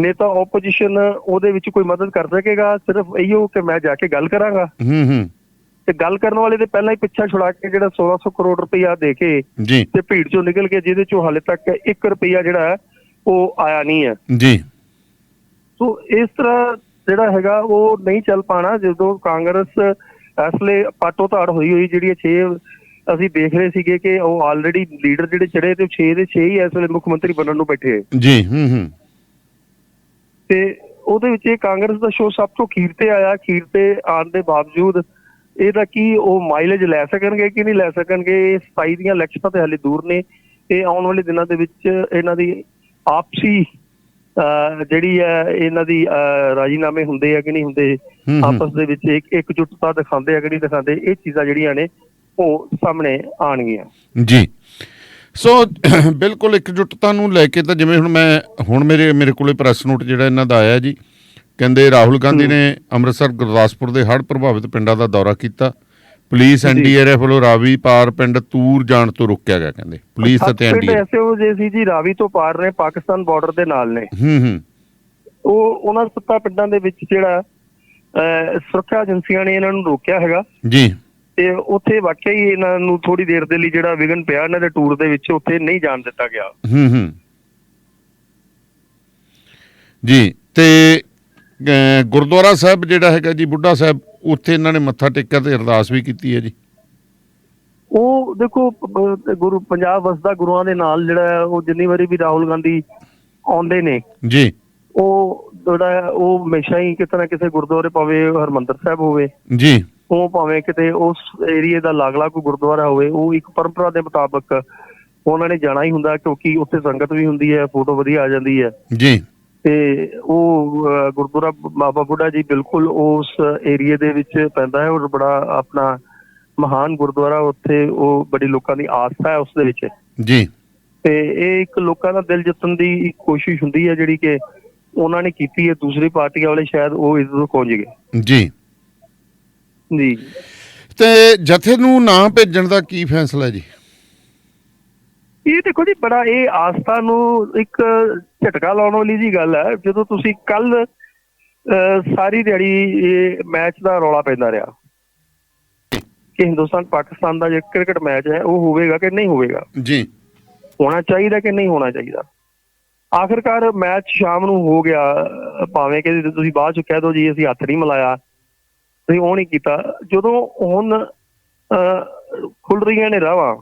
ਨੇਤਾ ਆਪੋਜੀਸ਼ਨ ਉਹਦੇ ਵਿੱਚ ਕੋਈ ਮਦਦ ਕਰ ਸਕੇਗਾ? ਸਿਰਫ ਇਹੋ ਕਿ ਮੈਂ ਜਾ ਕੇ ਗੱਲ ਕਰਾਂਗਾ। ਹੂੰ ਹੂੰ। ਤੇ ਗੱਲ ਕਰਨ ਵਾਲੇ ਦੇ ਪਹਿਲਾਂ ਹੀ ਪਿੱਛਾ ਛੁਡਾ ਕੇ ਜਿਹੜਾ 1600 ਕਰੋੜ ਰੁਪਇਆ ਦੇ ਕੇ ਤੇ ਭੀੜ ਚੋਂ ਨਿਕਲ ਕੇ ਜਿਹਦੇ ਚੋਂ ਹਾਲੇ ਤੱਕ 1 ਰੁਪਇਆ ਜਿਹੜਾ ਉਹ ਆਇਆ ਨਹੀਂ ਹੈ। ਜੀ। ਸੋ ਇਸ ਤਰ੍ਹਾਂ ਜਿਹੜਾ ਹੈਗਾ ਉਹ ਨਹੀਂ ਚੱਲ ਪਾਣਾ ਜਦੋਂ ਕਾਂਗਰਸ ਅਸਲੇ ਪਾਟੋ ਧਾੜ ਹੋਈ ਹੋਈ ਜਿਹੜੀ 6 ਅਸੀਂ ਦੇਖ ਰਹੇ ਸੀਗੇ ਕਿ ਉਹ ਆਲਰੇਡੀ ਲੀਡਰ ਜਿਹੜੇ ਚੜੇ ਤੇ 6 ਦੇ 6 ਹੀ ਇਸ ਵੇਲੇ ਮੁੱਖ ਮੰਤਰੀ ਬਣਨ ਨੂੰ ਬੈਠੇ ਹੈ। ਜੀ ਹੂੰ ਹੂੰ। ਤੇ ਉਹਦੇ ਵਿੱਚ ਇਹ ਕਾਂਗਰਸ ਦਾ ਸ਼ੋਅ ਸਭ ਤੋਂ ਖੀਰ ਤੇ ਆਇਆ ਖੀਰ ਤੇ ਆਉਣ ਦੇ ਬਾਵਜੂਦ ਇਹਦਾ ਕੀ ਉਹ ਮਾਈਲੇਜ ਲੈ ਸਕਣਗੇ ਕਿ ਨਹੀਂ ਲੈ ਸਕਣਗੇ? ਇਹ 27 ਦੀਆਂ ਇਲੈਕਸ਼ਨਾਂ ਤੇ ਹਾਲੇ ਦੂਰ ਨੇ। ਇਹ ਆਉਣ ਵਾਲੇ ਦਿਨਾਂ ਦੇ ਵਿੱਚ ਇਹਨਾਂ ਦੀ ਆਪਸੀ ਜਿਹੜੀ ਹੈ ਇਹਨਾਂ ਦੀ ਰਾਜੀਨਾਮੇ ਹੁੰਦੇ ਆ ਕਿ ਨਹੀਂ ਹੁੰਦੇ। ਆਪਸ ਦੇ ਵਿੱਚ ਇੱਕ ਇਕਜੁੱਟਤਾ ਦਿਖਾਉਂਦੇ ਆ ਕਿ ਨਹੀਂ ਦਿਖਾਉਂਦੇ ਇਹ ਚੀਜ਼ਾਂ ਜਿਹੜੀਆਂ ਨੇ ਉਹ ਸਾਹਮਣੇ ਆਣਗੀਆਂ ਜੀ। ਸੋ ਬਿਲਕੁਲ ਇਕਜੁੱਟਤਾ ਨੂੰ ਲੈ ਕੇ ਤਾਂ ਜਿਵੇਂ ਹੁਣ ਮੈਂ ਹੁਣ ਮੇਰੇ ਮੇਰੇ ਕੋਲੇ ਪ੍ਰੈਸ ਨੋਟ ਜਿਹੜਾ ਇਹਨਾਂ ਦਾ ਆਇਆ ਜੀ ਕਹਿੰਦੇ ਰਾਹੁਲ ਗਾਂਧੀ ਨੇ ਅੰਮ੍ਰਿਤਸਰ ਗੁਰਦਾਸਪੁਰ ਦੇ ਹੜ੍ਹ ਪ੍ਰਭਾਵਿਤ ਪਿੰਡਾਂ ਦਾ ਦੌਰਾ ਕੀਤਾ। ਪੁਲਿਸ ਐਨਡੀਆਰਐਫ ਵੱਲੋਂ ਰਾਵੀ ਪਾਰ ਪਿੰਡ ਤੂਰ ਜਾਣ ਤੋਂ ਰੋਕਿਆ ਗਿਆ ਕਹਿੰਦੇ। ਪੁਲਿਸ ਅਤੇ ਪਿੰਡ ਐਨਡੀਆਰਐਫ। ਐਸੇ ਹੋ ਜੇ ਸੀ ਜੀ ਰਾਵੀ ਤੋਂ ਪਾਰ ਨੇ ਪਾਕਿਸਤਾਨ ਬਾਰਡਰ ਦੇ ਨਾਲ ਨੇ। ਹੂੰ ਹੂੰ। ਉਹ ਉਹਨਾਂ ਸੱਤਾ ਪਿੰਡਾਂ ਦੇ ਵਿੱਚ ਜਿਹੜਾ ਸੁਰੱਖਿਆ ਏਜੰਸੀਆਂ ਨੇ ਇਹਨਾਂ ਨੂੰ ਰੋਕਿਆ ਹੈਗਾ। ਜੀ। ਤੇ ਉੱਥੇ ਵਾਕਿਆ ਹੀ ਇਹਨਾਂ ਨੂੰ ਥੋੜੀ ਦੇਰ ਦੇ ਲਈ ਜਿਹੜਾ ਵਿਗਨ ਪਿਆ ਇਹਨਾਂ ਦੇ ਟੂਰ ਦੇ ਵਿੱਚ ਉੱਥੇ ਨਹੀਂ ਜਾਣ ਦਿੱਤਾ ਗਿਆ। ਹੂੰ ਹੂੰ। ਜੀ ਤੇ ਗੁਰਦੁਆਰਾ ਸਾਹਿਬ ਜਿਹੜਾ ਹੈਗਾ ਜੀ ਬੁੱਢਾ ਸਾਹਿਬ ਉੱਥੇ ਇਹਨਾਂ ਨੇ ਮੱਥਾ ਟੇਕਿਆ ਤੇ ਅਰਦਾਸ ਵੀ ਕੀਤੀ ਹੈ ਜੀ। ਉਹ ਦੇਖੋ ਗੁਰੂ ਪੰਜਾਬ ਵਸਦਾ ਗੁਰੂਆਂ ਦੇ ਨਾਲ ਜਿਹੜਾ ਉਹ ਜਿੰਨੀ ਵਾਰੀ ਵੀ ਰਾਹੁਲ ਗਾਂਧੀ ਆਉਂਦੇ ਨੇ ਜੀ। ਉਹ ਜਿਹੜਾ ਉਹ ਹਮੇਸ਼ਾ ਹੀ ਕਿਤੇ ਨਾ ਕਿਸੇ ਗੁਰਦੁਆਰੇ ਭਾਵੇਂ ਹਰਮੰਦਰ ਸਾਹਿਬ ਹੋਵੇ ਜੀ। ਉਹ ਭਾਵੇਂ ਕਿਤੇ ਉਸ ਏਰੀਏ ਦਾ ਲਾਗਲਾ ਕੋਈ ਗੁਰਦੁਆਰਾ ਹੋਵੇ ਉਹ ਇੱਕ ਪਰੰਪਰਾ ਦੇ ਮੁਤਾਬਕ ਉਹਨਾਂ ਨੇ ਜਾਣਾ ਹੀ ਹੁੰਦਾ ਕਿਉਂਕਿ ਉੱਥੇ ਸੰਗਤ ਵੀ ਹੁੰਦੀ ਹੈ ਫੋਟੋ ਵਧੀਆ ਆ ਜਾਂਦੀ ਹੈ। ਜੀ। ਤੇ ਉਹ ਗੁਰਦੁਆਰਾ ਬਾਬਾ ਬੁੱਢਾ ਜੀ ਬਿਲਕੁਲ ਉਸ ਏਰੀਏ ਦੇ ਵਿੱਚ ਪੈਂਦਾ ਹੈ ਔਰ ਬੜਾ ਆਪਣਾ ਮਹਾਨ ਗੁਰਦੁਆਰਾ ਉੱਥੇ ਉਹ ਬੜੀ ਲੋਕਾਂ ਦੀ ਆਸਥਾ ਹੈ ਉਸ ਦੇ ਵਿੱਚ। ਜੀ। ਤੇ ਇਹ ਇੱਕ ਲੋਕਾਂ ਦਾ ਦਿਲ ਜਿੱਤਣ ਦੀ ਕੋਸ਼ਿਸ਼ ਹੁੰਦੀ ਹੈ ਜਿਹੜੀ ਕਿ ਉਹਨਾਂ ਨੇ ਕੀਤੀ ਹੈ ਦੂਸਰੀ ਪਾਰਟੀਆਂ ਵਾਲੇ ਸ਼ਾਇਦ ਉਹ ਇਸ ਤੋਂ ਪਹੁੰਚ ਗਏ। ਜੀ। ਜੀ। ਤੇ ਜਥੇ ਨੂੰ ਨਾ ਭੇਜਣ ਦਾ ਕੀ ਫੈਸਲਾ ਜੀ? ਇਹ ਦੇਖੋ ਜੀ ਬੜਾ ਇਹ ਆਸਥਾ ਨੂੰ ਇੱਕ ਝਟਕਾ ਲਾਉਣ ਵਾਲੀ ਜੀ ਗੱਲ ਹੈ। ਜਦੋਂ ਤੁਸੀਂ ਕੱਲ ਸਾਰੀ ਦਿਹਾੜੀ ਇਹ ਮੈਚ ਦਾ ਰੌਲਾ ਪੈਂਦਾ ਰਿਹਾ। ਕਿ ਹਿੰਦੁਸਤਾਨ ਪਾਕਿਸਤਾਨ ਦਾ ਜਿਹੜਾ ਕ੍ਰਿਕਟ ਮੈਚ ਹੈ ਉਹ ਹੋਵੇਗਾ ਕਿ ਨਹੀਂ ਹੋਵੇਗਾ? ਜੀ। ਹੋਣਾ ਚਾਹੀਦਾ ਕਿ ਨਹੀਂ ਹੋਣਾ ਚਾਹੀਦਾ? ਆਖਿਰਕਾਰ ਮੈਚ ਸ਼ਾਮ ਨੂੰ ਹੋ ਗਿਆ। ਭਾਵੇਂ ਕਿ ਤੁਸੀਂ ਬਾਅਦ ਚ ਕਹਿ ਦਿਓ ਜੀ ਅਸੀਂ ਹੱਥ ਨਹੀਂ ਮਿਲਾਇਆ। ਤੁਸੀਂ ਉਹ ਨਹੀਂ ਕੀਤਾ। ਜਦੋਂ ਹੁਣ ਖੁੱਲ ਰਹੀਆਂ ਨੇ ਰਾਵਾਂ